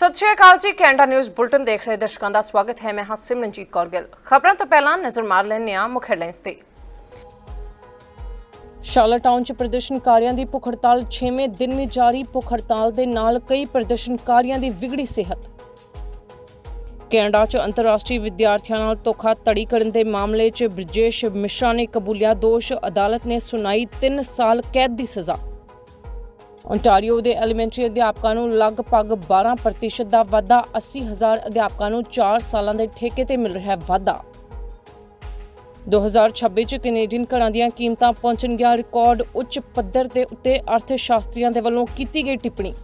ਸਤਿ ਸ਼੍ਰੀ ਅਕਾਲ ਜੀ, Canada news bulletin ਦੇਖ ਰਹੇ ਦਰਸ਼ਕਾਂ ਦਾ ਸਵਾਗਤ ਹੈ। ਮੈਂ ਹਾਂ ਸਿਮਰਨਜੀਤ ਕੌਰ ਗਿੱਲ। ਖਬਰਾਂ ਤੋਂ ਪਹਿਲਾਂ ਨਜ਼ਰ ਮਾਰ ਲੈਂਦੇ ਹਾਂ ਮੁੱਖ ਹੈਡਲਾਈਨਸ ਤੇ। ਸ਼ਾਰਲਟਾਊਨ 'ਚ ਪ੍ਰਦਰਸ਼ਨਕਾਰੀਆਂ ਦੀ ਭੁੱਖ ਹੜਤਾਲ 6ਵੇਂ ਦਿਨ ਵੀ ਜਾਰੀ ਭੁੱਖ ਹੜਤਾਲ ਦੇ ਨਾਲ ਕਈ ਪ੍ਰਦਰਸ਼ਨਕਾਰੀਆਂ ਦੀ ਵਿਗੜੀ ਸਿਹਤ। ਕੈਨੇਡਾ 'ਚ ਅੰਤਰਰਾਸ਼ਟਰੀ ਵਿਦਿਆਰਥੀਆਂ ਨਾਲ ਧੋਖਾਧੜੀ ਕਰਨ ਦੇ ਮਾਮਲੇ 'ਚ ਬ੍ਰਿਜੇਸ਼ ਮਿਸ਼ਰਾ ਨੇ ਕਬੂਲਿਆ ਦੋਸ਼। ਅਦਾਲਤ ਨੇ ਸੁਣਾਈ 3 ਸਾਲ ਕੈਦ ਦੀ ਸਜ਼ਾ। ਓਨਟਾਰੀਓ ਦੇ ਐਲੀਮੈਂਟਰੀ ਅਧਿਆਪਕਾਂ ਨੂੰ ਲਗਭਗ 12% ਦਾ ਵਾਧਾ 80000 ਅਧਿਆਪਕਾਂ ਨੂੰ 4 ਸਾਲਾਂ ਦੇ ਠੇਕੇ ਤੇ ਮਿਲ ਰਿਹਾ ਹੈ ਵਾਧਾ 2026 ਚ ਕੈਨੇਡੀਅਨ ਘਰਾਂ ਦੀਆਂ ਕੀਮਤਾਂ ਪਹੁੰਚਣਗੀਆਂ ਰਿਕਾਰਡ ਉੱਚ ਪੱਧਰ ਦੇ ਉੱਤੇ ਅਰਥ ਸ਼ਾਸਤਰੀਆਂ ਦੇ ਵੱਲੋਂ ਕੀਤੀ ਗਈ ਟਿੱਪਣੀ।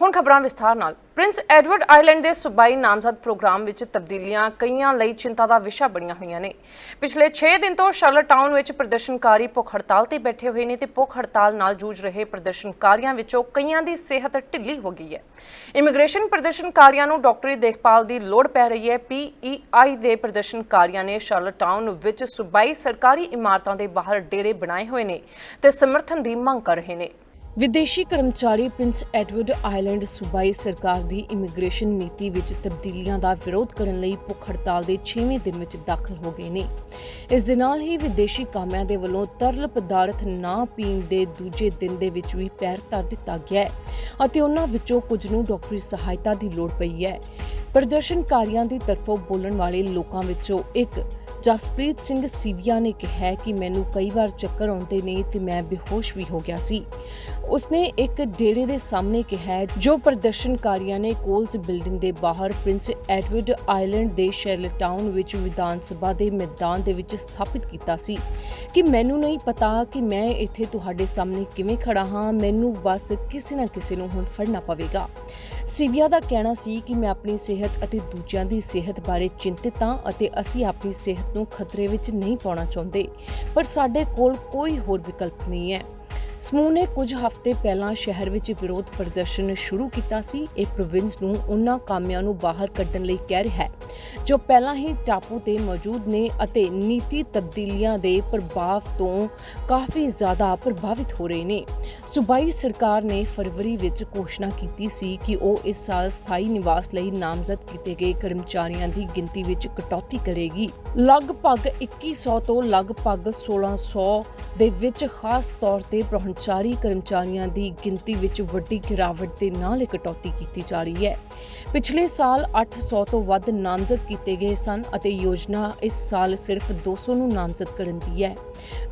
ਹੁਣ ਖਬਰਾਂ ਵਿਸਥਾਰ ਨਾਲ। ਪ੍ਰਿੰਸ ਐਡਵਰਡ ਆਈਲੈਂਡ ਦੇ ਸੂਬਾਈ ਨਾਮਜ਼ਦ ਪ੍ਰੋਗਰਾਮ ਵਿੱਚ ਤਬਦੀਲੀਆਂ ਕਈਆਂ ਲਈ ਚਿੰਤਾ ਦਾ ਵਿਸ਼ਾ ਬਣੀਆਂ ਹੋਈਆਂ ਨੇ। ਪਿਛਲੇ 6 ਦਿਨ ਤੋਂ ਸ਼ਾਰਲਟਾਊਨ ਵਿੱਚ ਪ੍ਰਦਰਸ਼ਨਕਾਰੀ ਭੁੱਖ ਹੜਤਾਲ ਤੇ ਬੈਠੇ ਹੋਏ ਨੇ ਤੇ ਭੁੱਖ ਹੜਤਾਲ ਨਾਲ ਜੂਝ ਰਹੇ ਪ੍ਰਦਰਸ਼ਨਕਾਰੀਆਂ ਵਿੱਚੋਂ ਕਈਆਂ ਦੀ ਸਿਹਤ ਢਿੱਲੀ ਹੋ ਗਈ ਹੈ। ਇਮੀਗ੍ਰੇਸ਼ਨ ਪ੍ਰਦਰਸ਼ਨਕਾਰੀਆਂ ਨੂੰ ਡਾਕਟਰੀ ਦੇਖਭਾਲ ਦੀ ਲੋੜ ਪੈ ਰਹੀ ਹੈ। ਪੀਈਆਈ ਦੇ ਪ੍ਰਦਰਸ਼ਨਕਾਰੀਆਂ ਨੇ ਸ਼ਾਰਲਟਾਊਨ ਵਿੱਚ ਸੂਬਾਈ ਸਰਕਾਰੀ ਇਮਾਰਤਾਂ ਦੇ ਬਾਹਰ ਡੇਰੇ ਬਣਾਏ ਹੋਏ ਨੇ ਤੇ ਸਮਰਥਨ ਦੀ ਮੰਗ ਕਰ ਰਹੇ ਨੇ। ਵਿਦੇਸ਼ੀ ਕਰਮਚਾਰੀ ਪ੍ਰਿੰਸ ਐਡਵਰਡ ਆਈਲੈਂਡ ਸੂਬਾਈ ਸਰਕਾਰ ਦੀ ਇਮੀਗ੍ਰੇਸ਼ਨ ਨੀਤੀ ਵਿੱਚ ਤਬਦੀਲੀਆਂ ਦਾ ਵਿਰੋਧ ਕਰਨ ਲਈ ਭੁੱਖ ਹੜਤਾਲ ਦੇ 6ਵੇਂ ਦਿਨ ਵਿੱਚ ਦਾਖਲ ਹੋ ਗਏ ਨੇ। ਇਸ ਦੇ ਨਾਲ ਹੀ ਵਿਦੇਸ਼ੀ ਕਾਮਿਆਂ ਦੇ ਵੱਲੋਂ ਤਰਲ ਪਦਾਰਥ ਨਾ ਪੀਣ ਦੇ ਦੂਜੇ ਦਿਨ ਦੇ ਵਿੱਚ ਵੀ ਪੈਰ ਧਰ ਦਿੱਤਾ ਗਿਆ ਹੈ ਅਤੇ ਉਹਨਾਂ ਵਿੱਚੋਂ ਕੁਝ ਨੂੰ ਡਾਕਟਰੀ ਸਹਾਇਤਾ ਦੀ ਲੋੜ ਪਈ ਹੈ। ਪ੍ਰਦਰਸ਼ਨਕਾਰੀਆਂ ਦੀ ਤਰਫੋਂ ਬੋਲਣ ਵਾਲੇ ਲੋਕਾਂ ਵਿੱਚੋਂ ਇੱਕ ਜਸਪ੍ਰੀਤ ਸਿੰਘ ਸੀਵੀਆ ਨੇ ਕਿਹਾ ਕਿ ਮੈਨੂੰ ਕਈ ਵਾਰ ਚੱਕਰ ਆਉਂਦੇ ਨੇ ਤੇ ਮੈਂ ਬੇਹੋਸ਼ ਵੀ ਹੋ ਗਿਆ ਸੀ। ਉਸਨੇ ਇੱਕ ਡੇਰੇ ਦੇ ਸਾਹਮਣੇ ਕਿਹਾ ਜੋ ਪ੍ਰਦਰਸ਼ਨਕਾਰੀਆਂ ਨੇ ਕੋਲਸ ਬਿਲਡਿੰਗ ਦੇ ਬਾਹਰ ਪ੍ਰਿੰਸ ਐਡਵਰਡ ਆਈਲੈਂਡ ਦੇ ਸ਼ੈਰਲਟਾਊਨ ਵਿੱਚ ਵਿਧਾਨ ਸਭਾ ਦੇ ਮੈਦਾਨ ਦੇ ਵਿੱਚ ਸਥਾਪਿਤ ਕੀਤਾ ਸੀ। ਕਿ ਮੈਨੂੰ ਨਹੀਂ ਪਤਾ ਕਿ ਮੈਂ ਇੱਥੇ ਤੁਹਾਡੇ ਸਾਹਮਣੇ ਕਿਵੇਂ ਖੜਾ ਹਾਂ, ਮੈਨੂੰ ਬਸ ਕਿਸੇ ਨਾ ਕਿਸੇ ਨੂੰ ਹੁਣ ਫੜਨਾ ਪਵੇਗਾ। ਸੀਵੀਆ ਦਾ ਕਹਿਣਾ ਸੀ ਕਿ ਮੈਂ ਆਪਣੀ ਸਿਹਤ ਅਤੇ ਦੂਜਿਆਂ ਦੀ ਸਿਹਤ ਬਾਰੇ ਚਿੰਤਿਤ ਹਾਂ ਅਤੇ ਅਸੀਂ ਆਪਣੀ ਸਿਹਤ ਨੂੰ ਖਤਰੇ ਵਿੱਚ ਨਹੀਂ ਪਾਉਣਾ ਚਾਹੁੰਦੇ, ਪਰ ਸਾਡੇ ਕੋਲ ਕੋਈ ਹੋਰ ਵਿਕਲਪ ਨਹੀਂ ਹੈ। ਸਮੂਹ ਨੇ ਕੁਝ ਹਫ਼ਤੇ ਪਹਿਲਾਂ ਸ਼ਹਿਰ ਵਿੱਚ ਵਿਰੋਧ ਪ੍ਰਦਰਸ਼ਨ ਸ਼ੁਰੂ ਕੀਤਾ ਸੀ। ਇਹ ਪ੍ਰੋਵਿੰਸ ਨੂੰ ਉਹਨਾਂ ਕਾਮਿਆਂ ਨੂੰ ਬਾਹਰ ਕੱਢਣ ਲਈ ਕਹਿ ਰਿਹਾ ਹੈ। ਜੋ ਪਹਿਲਾਂ ਹੀ ਟਾਪੂ ਤੇ ਮੌਜੂਦ ਨੇ ਅਤੇ ਨੀਤੀ ਤਬਦੀਲੀਆਂ ਦੇ ਪ੍ਰਭਾਵ ਤੋਂ ਕਾਫੀ ਜ਼ਿਆਦਾ ਪ੍ਰਭਾਵਿਤ ਹੋ ਰਹੇ ਨੇ। ਸੂਬਾਈ ਸਰਕਾਰ ਨੇ ਫਰਵਰੀ ਵਿੱਚ ਘੋਸ਼ਣਾ ਕੀਤੀ ਸੀ ਕਿ ਉਹ ਇਸ ਸਾਲ ਸਥਾਈ ਨਿਵਾਸ ਲਈ ਨਾਮਜ਼ਦ ਕੀਤੇ ਗਏ ਕਰਮਚਾਰੀਆਂ ਦੀ ਗਿਣਤੀ ਵਿੱਚ ਕਟੌਤੀ ਕਰੇਗੀ। ਲਗਭਗ 2100 ਤੋਂ ਲਗਭਗ 1600 ਦੇ ਵਿੱਚ ਖਾਸ ਤੌਰ ਤੇ ਪ੍ਰਹੰਚਾਰੀ ਕਰਮਚਾਰੀਆਂ ਦੀ ਗਿਣਤੀ ਵਿੱਚ ਵੱਡੀ ਗਿਰਾਵਟ ਦੇ ਨਾਲ ਕਟੌਤੀ ਕੀਤੀ ਜਾ ਰਹੀ ਹੈ। ਪਿਛਲੇ ਸਾਲ 800 ਤੋਂ ਵੱਧ ਨਾਮਜ਼ਦ ਕੀਤੇ ਗਏ ਸਨ ਅਤੇ ਯੋਜਨਾ ਇਸ ਸਾਲ ਸਿਰਫ 200 ਨੂੰ ਨਾਮਜ਼ਦ ਕਰਨ ਦੀ ਹੈ।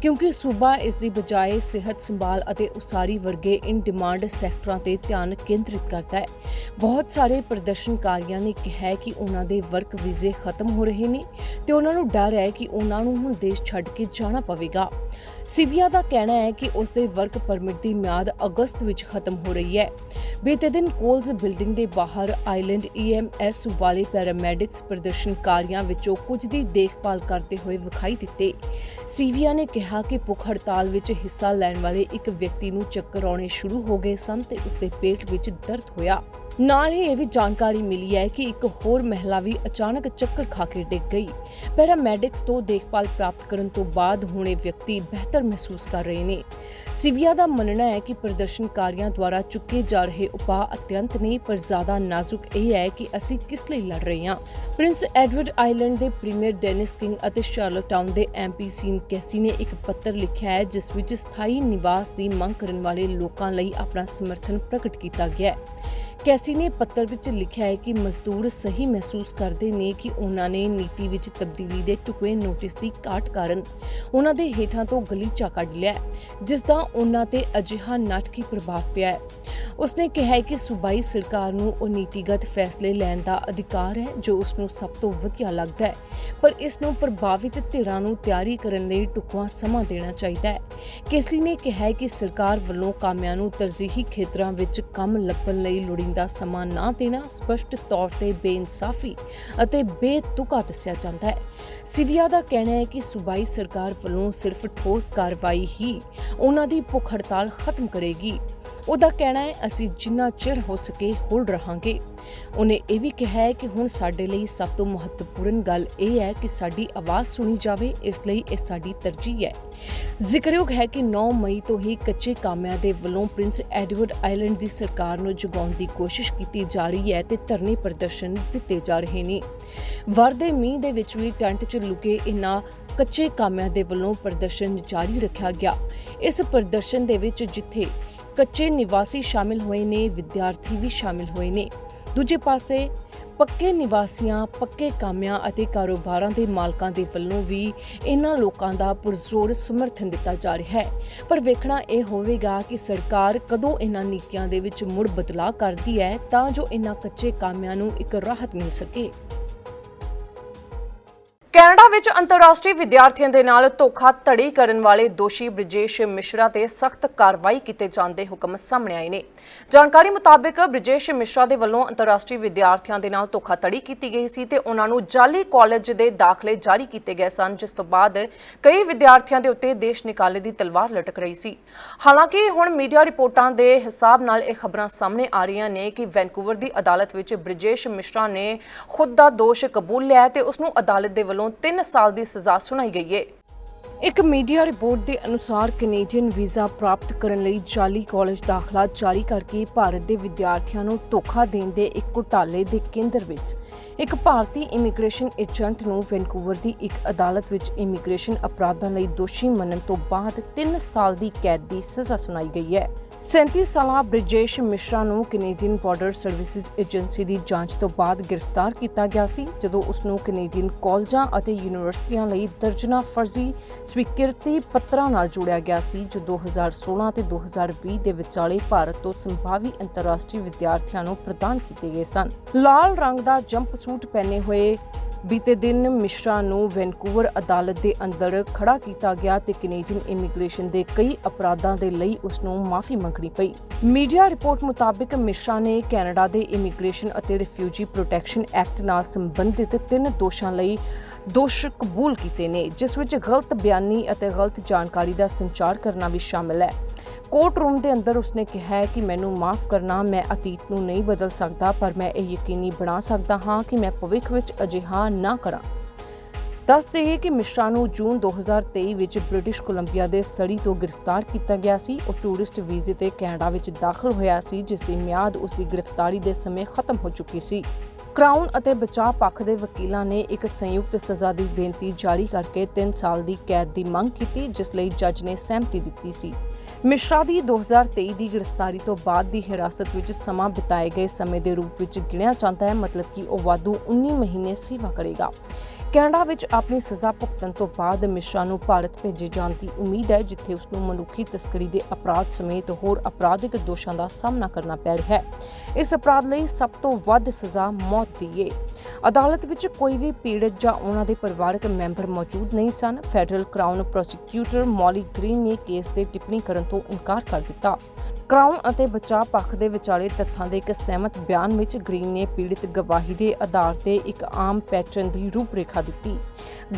ਕਿਉਂਕਿ ਸੂਬਾ ਇਸ ਦੀ ਬਜਾਏ ਸਿਹਤ ਸੰਭਾਲ ਅਤੇ ਉਸਾਰੀ ਵਰਗੇ ਇਨ ਡਿਮਾਂਡ ਸੈਕਟਰਾਂ ਤੇ ਧਿਆਨ ਕੇਂਦਰਿਤ ਕਰਦਾ ਹੈ। ਬਹੁਤ ਸਾਰੇ ਪ੍ਰਦਰਸ਼ਨਕਾਰੀਆਂ ਨੇ ਕਿਹਾ ਕਿ ਉਹਨਾਂ ਦੇ ਵਰਕ ਵੀਜ਼ੇ ਖਤਮ ਹੋ ਰਹੇ ਨੇ ਤੇ ਉਹਨਾਂ ਨੂੰ ਡਰ ਹੈ ਕਿ ਉਹਨਾਂ ਨੂੰ ਹੁਣ ਦੇਸ਼ ਛੱਡ ਕੇ ਜਾਣਾ ਪਵੇਗਾ। ਸਿਵਿਆ ਦਾ ਕਹਿਣਾ ਹੈ ਕਿ ਉਸ ਦੇ ਵਰਕ ਪਰਮਿਟ ਦੀ ਮਿਆਦ ਅਗਸਤ ਵਿੱਚ ਖਤਮ ਹੋ ਰਹੀ ਹੈ। ਬੀਤੇ ਦਿਨ ਕੋਲਸ ਬਿਲਡਿੰਗ ਦੇ ਬਾਹਰ ਆਈਲੈਂਡ ਈਐਮਐਸ ਵਾਲੇ ਪੈਰਾਮੈਡਿਕਸ ਪ੍ਰਦਰਸ਼ਨਕਾਰੀਆਂ ਵਿੱਚੋਂ ਕੁਝ ਦੀ ਦੇਖਭਾਲ ਕਰਦੇ ਹੋਏ ਵਿਖਾਈ ਦਿੱਤੇ। ਸੀਵੀਆ ਨੇ ਕਿਹਾ ਕਿ ਭੁੱਖ ਹੜਤਾਲ ਵਿੱਚ ਹਿੱਸਾ ਲੈਣ ਵਾਲੇ ਇੱਕ ਵਿਅਕਤੀ ਨੂੰ ਚੱਕਰ ਆਉਣੇ ਸ਼ੁਰੂ ਹੋ ਗਏ ਸਨ ਤੇ ਉਸਦੇ ਪੇਟ ਵਿੱਚ ਦਰਦ ਹੋਇਆ। ਨਾਲ ਹੀ ਇਹ ਵੀ ਜਾਣਕਾਰੀ ਮਿਲੀ ਹੈ ਕਿ ਇੱਕ ਹੋਰ ਮਹਿਲਾ ਵੀ ਅਚਾਨਕ ਚੱਕਰ ਖਾ ਕੇ ਡਿੱਗ ਗਈ। ਪੈਰਾਮੈਡਿਕਸ ਤੋਂ ਦੇਖਭਾਲ ਪ੍ਰਾਪਤ ਕਰਨ ਤੋਂ ਬਾਅਦ ਹੁਣੇ ਵਿਅਕਤੀ ਬਿਹਤਰ ਮਹਿਸੂਸ ਕਰ ਰਹੇ ਨੇ। ਸਿਵਿਆ ਦਾ ਮੰਨਣਾ ਹੈ ਕਿ ਪ੍ਰਦਰਸ਼ਨਕਾਰੀਆਂ ਦੁਆਰਾ ਚੁੱਕੇ ਜਾ ਰਹੇ ਉਪਾਅ ਅਤਿਅੰਤ ਨੇ ਪਰ ਜ਼ਿਆਦਾ ਨਾਜ਼ੁਕ ਇਹ ਹੈ ਕਿ ਅਸੀਂ ਕਿਸ ਲਈ ਲੜ ਰਹੇ ਹਾਂ। ਪ੍ਰਿੰਸ ਐਡਵਰਡ ਆਈਲੈਂਡ ਦੇ ਪ੍ਰੀਮੀਅਰ ਡੈਨਿਸ ਕਿੰਗ ਅਤੇ ਸ਼ਾਰਲਟਾਊਨ ਦੇ ਐਮਪੀ ਸੀਨ ਕੈਸੀ ਨੇ ਇੱਕ ਪੱਤਰ ਲਿਖਿਆ ਹੈ ਜਿਸ ਵਿੱਚ ਸਥਾਈ ਨਿਵਾਸ ਦੀ ਮੰਗ ਕਰਨ ਵਾਲੇ ਲੋਕਾਂ ਲਈ ਆਪਣਾ ਸਮਰਥਨ ਪ੍ਰਗਟ ਕੀਤਾ ਗਿਆ ਹੈ। ਕੈਸੀ ਨੇ ਪੱਤਰ ਵਿੱਚ ਲਿਖਿਆ ਹੈ ਕਿ ਮਜ਼ਦੂਰ ਸਹੀ ਮਹਿਸੂਸ ਕਰਦੇ ਨੇ ਕਿ ਉਹਨਾਂ ਨੇ ਨੀਤੀ ਵਿੱਚ ਤਬਦੀਲੀ ਦੇ ਟੁਕਵੇਂ ਨੋਟਿਸ ਦੀ ਘਾਟ ਕਾਰਨ ਉਹਨਾਂ ਦੇ ਹੇਠਾਂ ਤੋਂ ਗਲੀਚਾ ਕੱਢ ਲਿਆ ਹੈ, ਜਿਸ ਦਾ ਉਹਨਾਂ ਤੇ ਅਜਿਹਾ ਨਾਟਕੀ ਪ੍ਰਭਾਵ ਪਿਆ ਹੈ। ਉਸਨੇ ਕਿਹਾ ਕਿ ਸੂਬਾਈ ਸਰਕਾਰ ਨੂੰ ਉਹ ਨੀਤੀਗਤ ਫੈਸਲੇ ਲੈਣ ਦਾ ਅਧਿਕਾਰ ਹੈ, ਜੋ ਉਸ ਨੂੰ ਸਭ ਤੋਂ ਵਧੀਆ ਲੱਗਦਾ ਹੈ। ਪਰ ਇਸ ਨੂੰ ਪ੍ਰਭਾਵਿਤ ਧਿਰਾਂ ਨੂੰ ਤਿਆਰੀ ਕਰਨ ਲਈ ਟੁਕਵਾ ਸਮਾਂ ਦੇਣਾ ਚਾਹੀਦਾ ਹੈ। ਕੇਸੀ ਨੇ ਕਿਹਾ ਕਿ ਸਰਕਾਰ ਵੱਲੋਂ ਕਾਮਿਆਂ ਨੂੰ ਤਰਜੀਹੀ ਖੇਤਰਾਂ ਵਿੱਚ ਕੰਮ ਲੱਭਣ ਲਈ ਲੋੜੀਂਦਾ ਸਮਾਂ ਨਾ ਦੇਣਾ ਸਪਸ਼ਟ ਤੌਰ ਤੇ ਬੇਇਨਸਾਫੀ ਅਤੇ ਬੇਤੁਕਾ ਦੱਸਿਆ ਜਾਂਦਾ ਹੈ। ਸਿਵਿਆ ਦਾ ਕਹਿਣਾ ਹੈ ਕਿ ਸੂਬਾਈ ਸਰਕਾਰ ਵੱਲੋਂ ਸਿਰਫ ਠੋਸ ਕਾਰਵਾਈ ਹੀ ਉਹਨਾਂ ਦੀ ਭੁੱਖ ਹੜਤਾਲ ਖਤਮ ਕਰੇਗੀ। ਉਹਦਾ ਕਹਿਣਾ ਹੈ, ਅਸੀਂ ਜਿੰਨਾ ਚਿਰ ਹੋ ਸਕੇ ਹੋਲ ਰਹਾਂਗੇ। ਉਹਨੇ ਇਹ ਵੀ ਕਿਹਾ ਹੈ ਕਿ ਹੁਣ ਸਾਡੇ ਲਈ ਸਭ ਤੋਂ ਮਹੱਤਵਪੂਰਨ ਗੱਲ ਇਹ ਹੈ ਕਿ ਸਾਡੀ ਆਵਾਜ਼ ਸੁਣੀ ਜਾਵੇ, ਇਸ ਲਈ ਇਹ ਸਾਡੀ ਤਰਜੀਹ ਹੈ। ਜ਼ਿਕਰਯੋਗ ਹੈ ਕਿ 9 ਮਈ ਤੋਂ ਹੀ ਕੱਚੇ ਕਾਮਿਆਂ ਦੇ ਵੱਲੋਂ ਪ੍ਰਿੰਸ ਐਡਵਰਡ ਆਈਲੈਂਡ ਦੀ ਸਰਕਾਰ ਨੂੰ ਜਗਾਉਣ ਦੀ ਕੋਸ਼ਿਸ਼ ਕੀਤੀ ਜਾ ਰਹੀ ਹੈ ਤੇ ਧਰਨੇ ਪ੍ਰਦਰਸ਼ਨ ਦਿੱਤੇ ਜਾ ਰਹੇ ਨੇ। ਵਰਦੇ ਮੀਂਹ ਦੇ ਵਿੱਚ ਵੀ ਟੈਂਟ 'ਚ ਲੁਕੇ ਇਨ੍ਹਾਂ ਕੱਚੇ ਕਾਮਿਆਂ ਦੇ ਵੱਲੋਂ ਪ੍ਰਦਰਸ਼ਨ ਜਾਰੀ ਰੱਖਿਆ ਗਿਆ। ਇਸ ਪ੍ਰਦਰਸ਼ਨ ਦੇ ਵਿੱਚ ਜਿੱਥੇ ਕੱਚੇ ਨਿਵਾਸੀ ਸ਼ਾਮਿਲ ਹੋਏ ਨੇ, ਵਿਦਿਆਰਥੀ ਵੀ ਸ਼ਾਮਿਲ ਹੋਏ ਨੇ। ਦੂਜੇ ਪਾਸੇ ਪੱਕੇ ਨਿਵਾਸੀਆਂ, ਪੱਕੇ ਕਾਮਿਆਂ ਅਤੇ ਕਾਰੋਬਾਰਾਂ ਦੇ ਮਾਲਕਾਂ ਦੇ ਵੱਲੋਂ ਵੀ ਇਹਨਾਂ ਲੋਕਾਂ ਦਾ ਪੁਰਜ਼ੋਰ ਸਮਰਥਨ ਦਿੱਤਾ ਜਾ ਰਿਹਾ ਹੈ। ਪਰ ਵੇਖਣਾ ਇਹ ਹੋਵੇਗਾ ਕਿ ਸਰਕਾਰ ਕਦੋਂ ਇਹਨਾਂ ਨੀਤੀਆਂ ਦੇ ਵਿੱਚ ਮੁੜ ਬਦਲਾਅ ਕਰਦੀ ਹੈ ਤਾਂ ਜੋ ਇਹਨਾਂ ਕੱਚੇ ਕਾਮਿਆਂ ਨੂੰ ਇੱਕ ਰਾਹਤ ਮਿਲ ਸਕੇ। ਕੈਨੇਡਾ ਵਿੱਚ ਅੰਤਰਰਾਸ਼ਟਰੀ ਵਿਦਿਆਰਥੀਆਂ ਦੇ ਨਾਲ ਧੋਖਾਧੜੀ ਕਰਨ ਵਾਲੇ ਦੋਸ਼ੀ ਬ੍ਰਿਜੇਸ਼ ਮਿਸ਼ਰਾ ਤੇ ਸਖਤ ਕਾਰਵਾਈ ਕੀਤੇ ਜਾਣ ਦੇ ਹੁਕਮ ਸਾਹਮਣੇ ਆਏ ਨੇ। ਜਾਣਕਾਰੀ ਮੁਤਾਬਕ ਬ੍ਰਿਜੇਸ਼ ਮਿਸ਼ਰਾ ਦੇ ਵੱਲੋਂ ਅੰਤਰਰਾਸ਼ਟਰੀ ਵਿਦਿਆਰਥੀਆਂ ਦੇ ਨਾਲ ਧੋਖਾਧੜੀ ਕੀਤੀ ਗਈ ਸੀ ਤੇ ਉਹਨਾਂ ਨੂੰ ਜਾਲੀ ਕਾਲਜ ਦੇ ਦਾਖਲੇ ਜਾਰੀ ਕੀਤੇ ਗਏ ਸਨ, ਜਿਸ ਤੋਂ ਬਾਅਦ ਕਈ ਵਿਦਿਆਰਥੀਆਂ ਦੇ ਉੱਤੇ ਦੇਸ਼ ਨਿਕਾਲੇ ਦੀ ਤਲਵਾਰ ਲਟਕ ਰਹੀ ਸੀ। ਹਾਲਾਂਕਿ ਹੁਣ ਮੀਡੀਆ ਰਿਪੋਰਟਾਂ ਦੇ ਹਿਸਾਬ ਨਾਲ ਇਹ ਖਬਰਾਂ ਸਾਹਮਣੇ ਆ ਰਹੀਆਂ ਨੇ ਕਿ ਵੈਨਕੂਵਰ ਦੀ ਅਦਾਲਤ ਵਿੱਚ ਬ੍ਰਿਜੇਸ਼ ਮਿਸ਼ਰਾ ਨੇ ਖੁਦ ਦਾ ਦੋਸ਼ ਕਬੂਲ ਲਿਆ ਹੈ ਤੇ ਉਸ ਨੂੰ ਅਦਾਲਤ ਦੇ ਵੱਲੋਂ 3 ਸਾਲ ਦੀ ਸਜ਼ਾ ਸੁਣਾਈ ਗਈ ਹੈ ਇੱਕ ਮੀਡੀਆ ਰਿਪੋਰਟ ਦੇ ਅਨੁਸਾਰ ਕੈਨੇਡੀਅਨ ਵੀਜ਼ਾ ਪ੍ਰਾਪਤ ਕਰਨ ਲਈ ਜਾਲੀ ਕਾਲਜ ਦਾਖਲਾ ਜਾਰੀ ਕਰਕੇ ਭਾਰਤ ਦੇ ਵਿਦਿਆਰਥੀਆਂ ਨੂੰ ਧੋਖਾ ਦੇਣ ਦੇ ਇੱਕ ਘੁਟਾਲੇ ਦੇ ਕੇਂਦਰ ਵਿੱਚ, ਇੱਕ ਭਾਰਤੀ ਇਮੀਗ੍ਰੇਸ਼ਨ ਏਜੰਟ ਨੂੰ ਵੈਨਕੂਵਰ ਦੀ ਇੱਕ ਅਦਾਲਤ ਵਿੱਚ ਇਮੀਗ੍ਰੇਸ਼ਨ ਅਪਰਾਧਾਂ ਲਈ ਦੋਸ਼ੀ ਮੰਨਣ ਤੋਂ ਬਾਅਦ 3 ਸਾਲ ਦੀ ਕੈਦ ਦੀ ਸਜ਼ਾ ਸੁਣਾਈ ਗਈ ਹੈ। 37 ਸਾਲਾ ਬ੍ਰਿਜੇਸ਼ ਮਿਸ਼ਰਾ ਨੂੰ ਕੈਨੇਡੀਅਨ ਬਾਰਡਰ ਸਰਵਿਸਿਜ਼ ਏਜੰਸੀ ਦੀ ਜਾਂਚ ਤੋਂ ਬਾਅਦ ਗ੍ਰਿਫਤਾਰ ਕੀਤਾ ਗਿਆ ਸੀ, ਜਦੋਂ ਉਸ ਨੂੰ ਕੈਨੇਡੀਅਨ ਕਾਲਜਾਂ ਅਤੇ ਯੂਨੀਵਰਸਿਟੀਆਂ ਲਈ ਦਰਜਨਾ ਫਰਜ਼ੀ ਸਵੀਕ੍ਰਿਤੀ ਪੱਤਰਾਂ ਨਾਲ ਜੋੜਿਆ ਗਿਆ ਸੀ, ਜੋ 2016 ਤੇ 2020 ਦੇ ਵਿਚਾਲੇ ਭਾਰਤ ਤੋਂ ਸੰਭਾਵੀ ਅੰਤਰਰਾਸ਼ਟਰੀ ਵਿਦਿਆਰਥੀਆਂ ਨੂੰ ਪ੍ਰਦਾਨ ਕੀਤੇ ਗਏ ਸਨ। ਲਾਲ ਰੰਗ ਦਾ ਜੰਪ ਸੂਟ ਪਹਿਨੇ ਹੋਏ ਬੀਤੇ ਦਿਨ ਮਿਸ਼ਰਾ ਨੂੰ ਵੈਨਕੂਵਰ ਅਦਾਲਤ ਦੇ ਅੰਦਰ ਖੜਾ ਕੀਤਾ ਗਿਆ ਤੇ ਕੈਨੇਡੀਅਨ ਇਮੀਗ੍ਰੇਸ਼ਨ ਦੇ ਕਈ ਅਪਰਾਧਾਂ ਦੇ ਲਈ ਉਸ ਨੂੰ ਮਾਫੀ ਮੰਗਣੀ ਪਈ। ਮੀਡੀਆ ਰਿਪੋਰਟ ਮੁਤਾਬਕ ਮਿਸ਼ਰਾ ਨੇ ਕੈਨੇਡਾ ਦੇ ਇਮੀਗ੍ਰੇਸ਼ਨ ਅਤੇ ਰਿਫਿਊਜੀ ਪ੍ਰੋਟੈਕਸ਼ਨ ਐਕਟ ਨਾਲ ਸੰਬੰਧਿਤ ਤਿੰਨ ਦੋਸ਼ਾਂ ਲਈ ਦੋਸ਼ ਕਬੂਲ ਕੀਤੇ ਨੇ, ਜਿਸ ਵਿੱਚ ਗਲਤ ਬਿਆਨੀ ਅਤੇ ਗਲਤ ਜਾਣਕਾਰੀ ਦਾ ਸੰਚਾਰ ਕਰਨਾ ਵੀ ਸ਼ਾਮਲ ਹੈ। ਕੋਰਟ ਰੂਮ ਦੇ ਅੰਦਰ ਉਸਨੇ ਕਿਹਾ ਕਿ ਮੈਨੂੰ ਮਾਫ ਕਰਨਾ, ਮੈਂ ਅਤੀਤ ਨੂੰ ਨਹੀਂ ਬਦਲ ਸਕਦਾ, ਪਰ ਮੈਂ ਇਹ ਯਕੀਨੀ ਬਣਾ ਸਕਦਾ ਹਾਂ ਕਿ ਮੈਂ ਭਵਿੱਖ ਵਿੱਚ ਅਜਿਹਾ ਨਾ ਕਰਾਂ। ਦੱਸ ਦੇਈਏ ਕਿ ਮਿਸ਼ਰਾ ਨੂੰ ਜੂਨ 2023 ਵਿੱਚ ਬ੍ਰਿਟਿਸ਼ ਕੋਲੰਬੀਆ ਦੇ ਸੜੀ ਤੋਂ ਗ੍ਰਿਫਤਾਰ ਕੀਤਾ ਗਿਆ ਸੀ। ਉਹ ਟੂਰਿਸਟ ਵੀਜ਼ੇ ਤੇ ਕੈਨੇਡਾ ਵਿੱਚ ਦਾਖਲ ਹੋਇਆ ਸੀ, ਜਿਸ ਦੀ ਮਿਆਦ ਉਸ ਦੀ ਗ੍ਰਿਫਤਾਰੀ ਦੇ ਸਮੇਂ ਖਤਮ ਹੋ ਚੁੱਕੀ ਸੀ। ਕ੍ਰਾਊਨ ਅਤੇ ਬਚਾਅ ਪੱਖ ਦੇ ਵਕੀਲਾਂ ਨੇ ਇੱਕ ਸੰਯੁਕਤ ਸਜ਼ਾ ਦੀ ਬੇਨਤੀ ਜਾਰੀ ਕਰਕੇ 3 ਸਾਲ ਦੀ ਕੈਦ ਦੀ ਮੰਗ ਕੀਤੀ, ਜਿਸ ਲਈ ਜੱਜ ਨੇ ਸਹਿਮਤੀ ਦਿੱਤੀ ਸੀ। ਮਿਸ਼ਰਾ ਦੀ 2023 ਦੀ ਗ੍ਰਿਫਤਾਰੀ ਤੋਂ ਬਾਅਦ ਦੀ ਹਿਰਾਸਤ ਵਿੱਚ ਸਮਾਂ ਬਿਤਾਏ ਗਏ ਸਮੇਂ ਦੇ ਰੂਪ ਵਿੱਚ ਗਿਣਿਆ ਜਾਂਦਾ ਹੈ, ਮਤਲਬ ਕਿ ਉਹ ਵਾਧੂ 19 ਮਹੀਨੇ ਸੇਵਾ ਕਰੇਗਾ। ਕੈਨੇਡਾ ਵਿੱਚ ਆਪਣੀ ਸਜ਼ਾ ਭੁਗਤਣ ਤੋਂ ਬਾਅਦ ਮਿਸ਼ਰਾ ਨੂੰ ਭਾਰਤ ਭੇਜੇ ਜਾਣ ਦੀ ਉਮੀਦ ਹੈ, ਜਿੱਥੇ ਉਸ ਨੂੰ ਮਨੁੱਖੀ ਤਸਕਰੀ ਦੇ ਅਪਰਾਧ ਸਮੇਤ ਹੋਰ ਅਪਰਾਧਿਕ ਦੋਸ਼ਾਂ ਦਾ ਸਾਹਮਣਾ ਕਰਨਾ ਪੈ ਰਿਹਾ ਹੈ। ਇਸ ਅਪਰਾਧ ਲਈ ਸਭ ਤੋਂ ਵੱਧ ਸਜ਼ਾ ਮੌਤ ਦੀ ਹੈ ਅਦਾਲਤ ਵਿੱਚ ਕੋਈ ਵੀ ਪੀੜਤ ਜਾਂ ਉਹਨਾਂ ਦੇ ਪਰਿਵਾਰਕ ਮੈਂਬਰ ਮੌਜੂਦ ਨਹੀਂ ਸਨ। Federal crown prosecutor Molly Green ਨੇ ਕੇਸ ਤੇ ਟਿੱਪਣੀ ਕਰਨ ਤੋਂ ਇਨਕਾਰ ਕਰ ਦਿੱਤਾ। ਕਰਾਊਨ ਅਤੇ ਬਚਾਅ ਪੱਖ ਦੇ ਵਿਚਾਲੇ ਤੱਥਾਂ ਦੇ ਇੱਕ ਸਹਿਮਤ ਬਿਆਨ ਵਿੱਚ ਗ੍ਰੀਨ ਨੇ ਪੀੜਿਤ ਗਵਾਹੀ ਦੇ ਆਧਾਰ ਤੇ ਇੱਕ ਆਮ ਪੈਟਰਨ ਦੀ ਰੂਪਰੇਖਾ ਦਿੱਤੀ।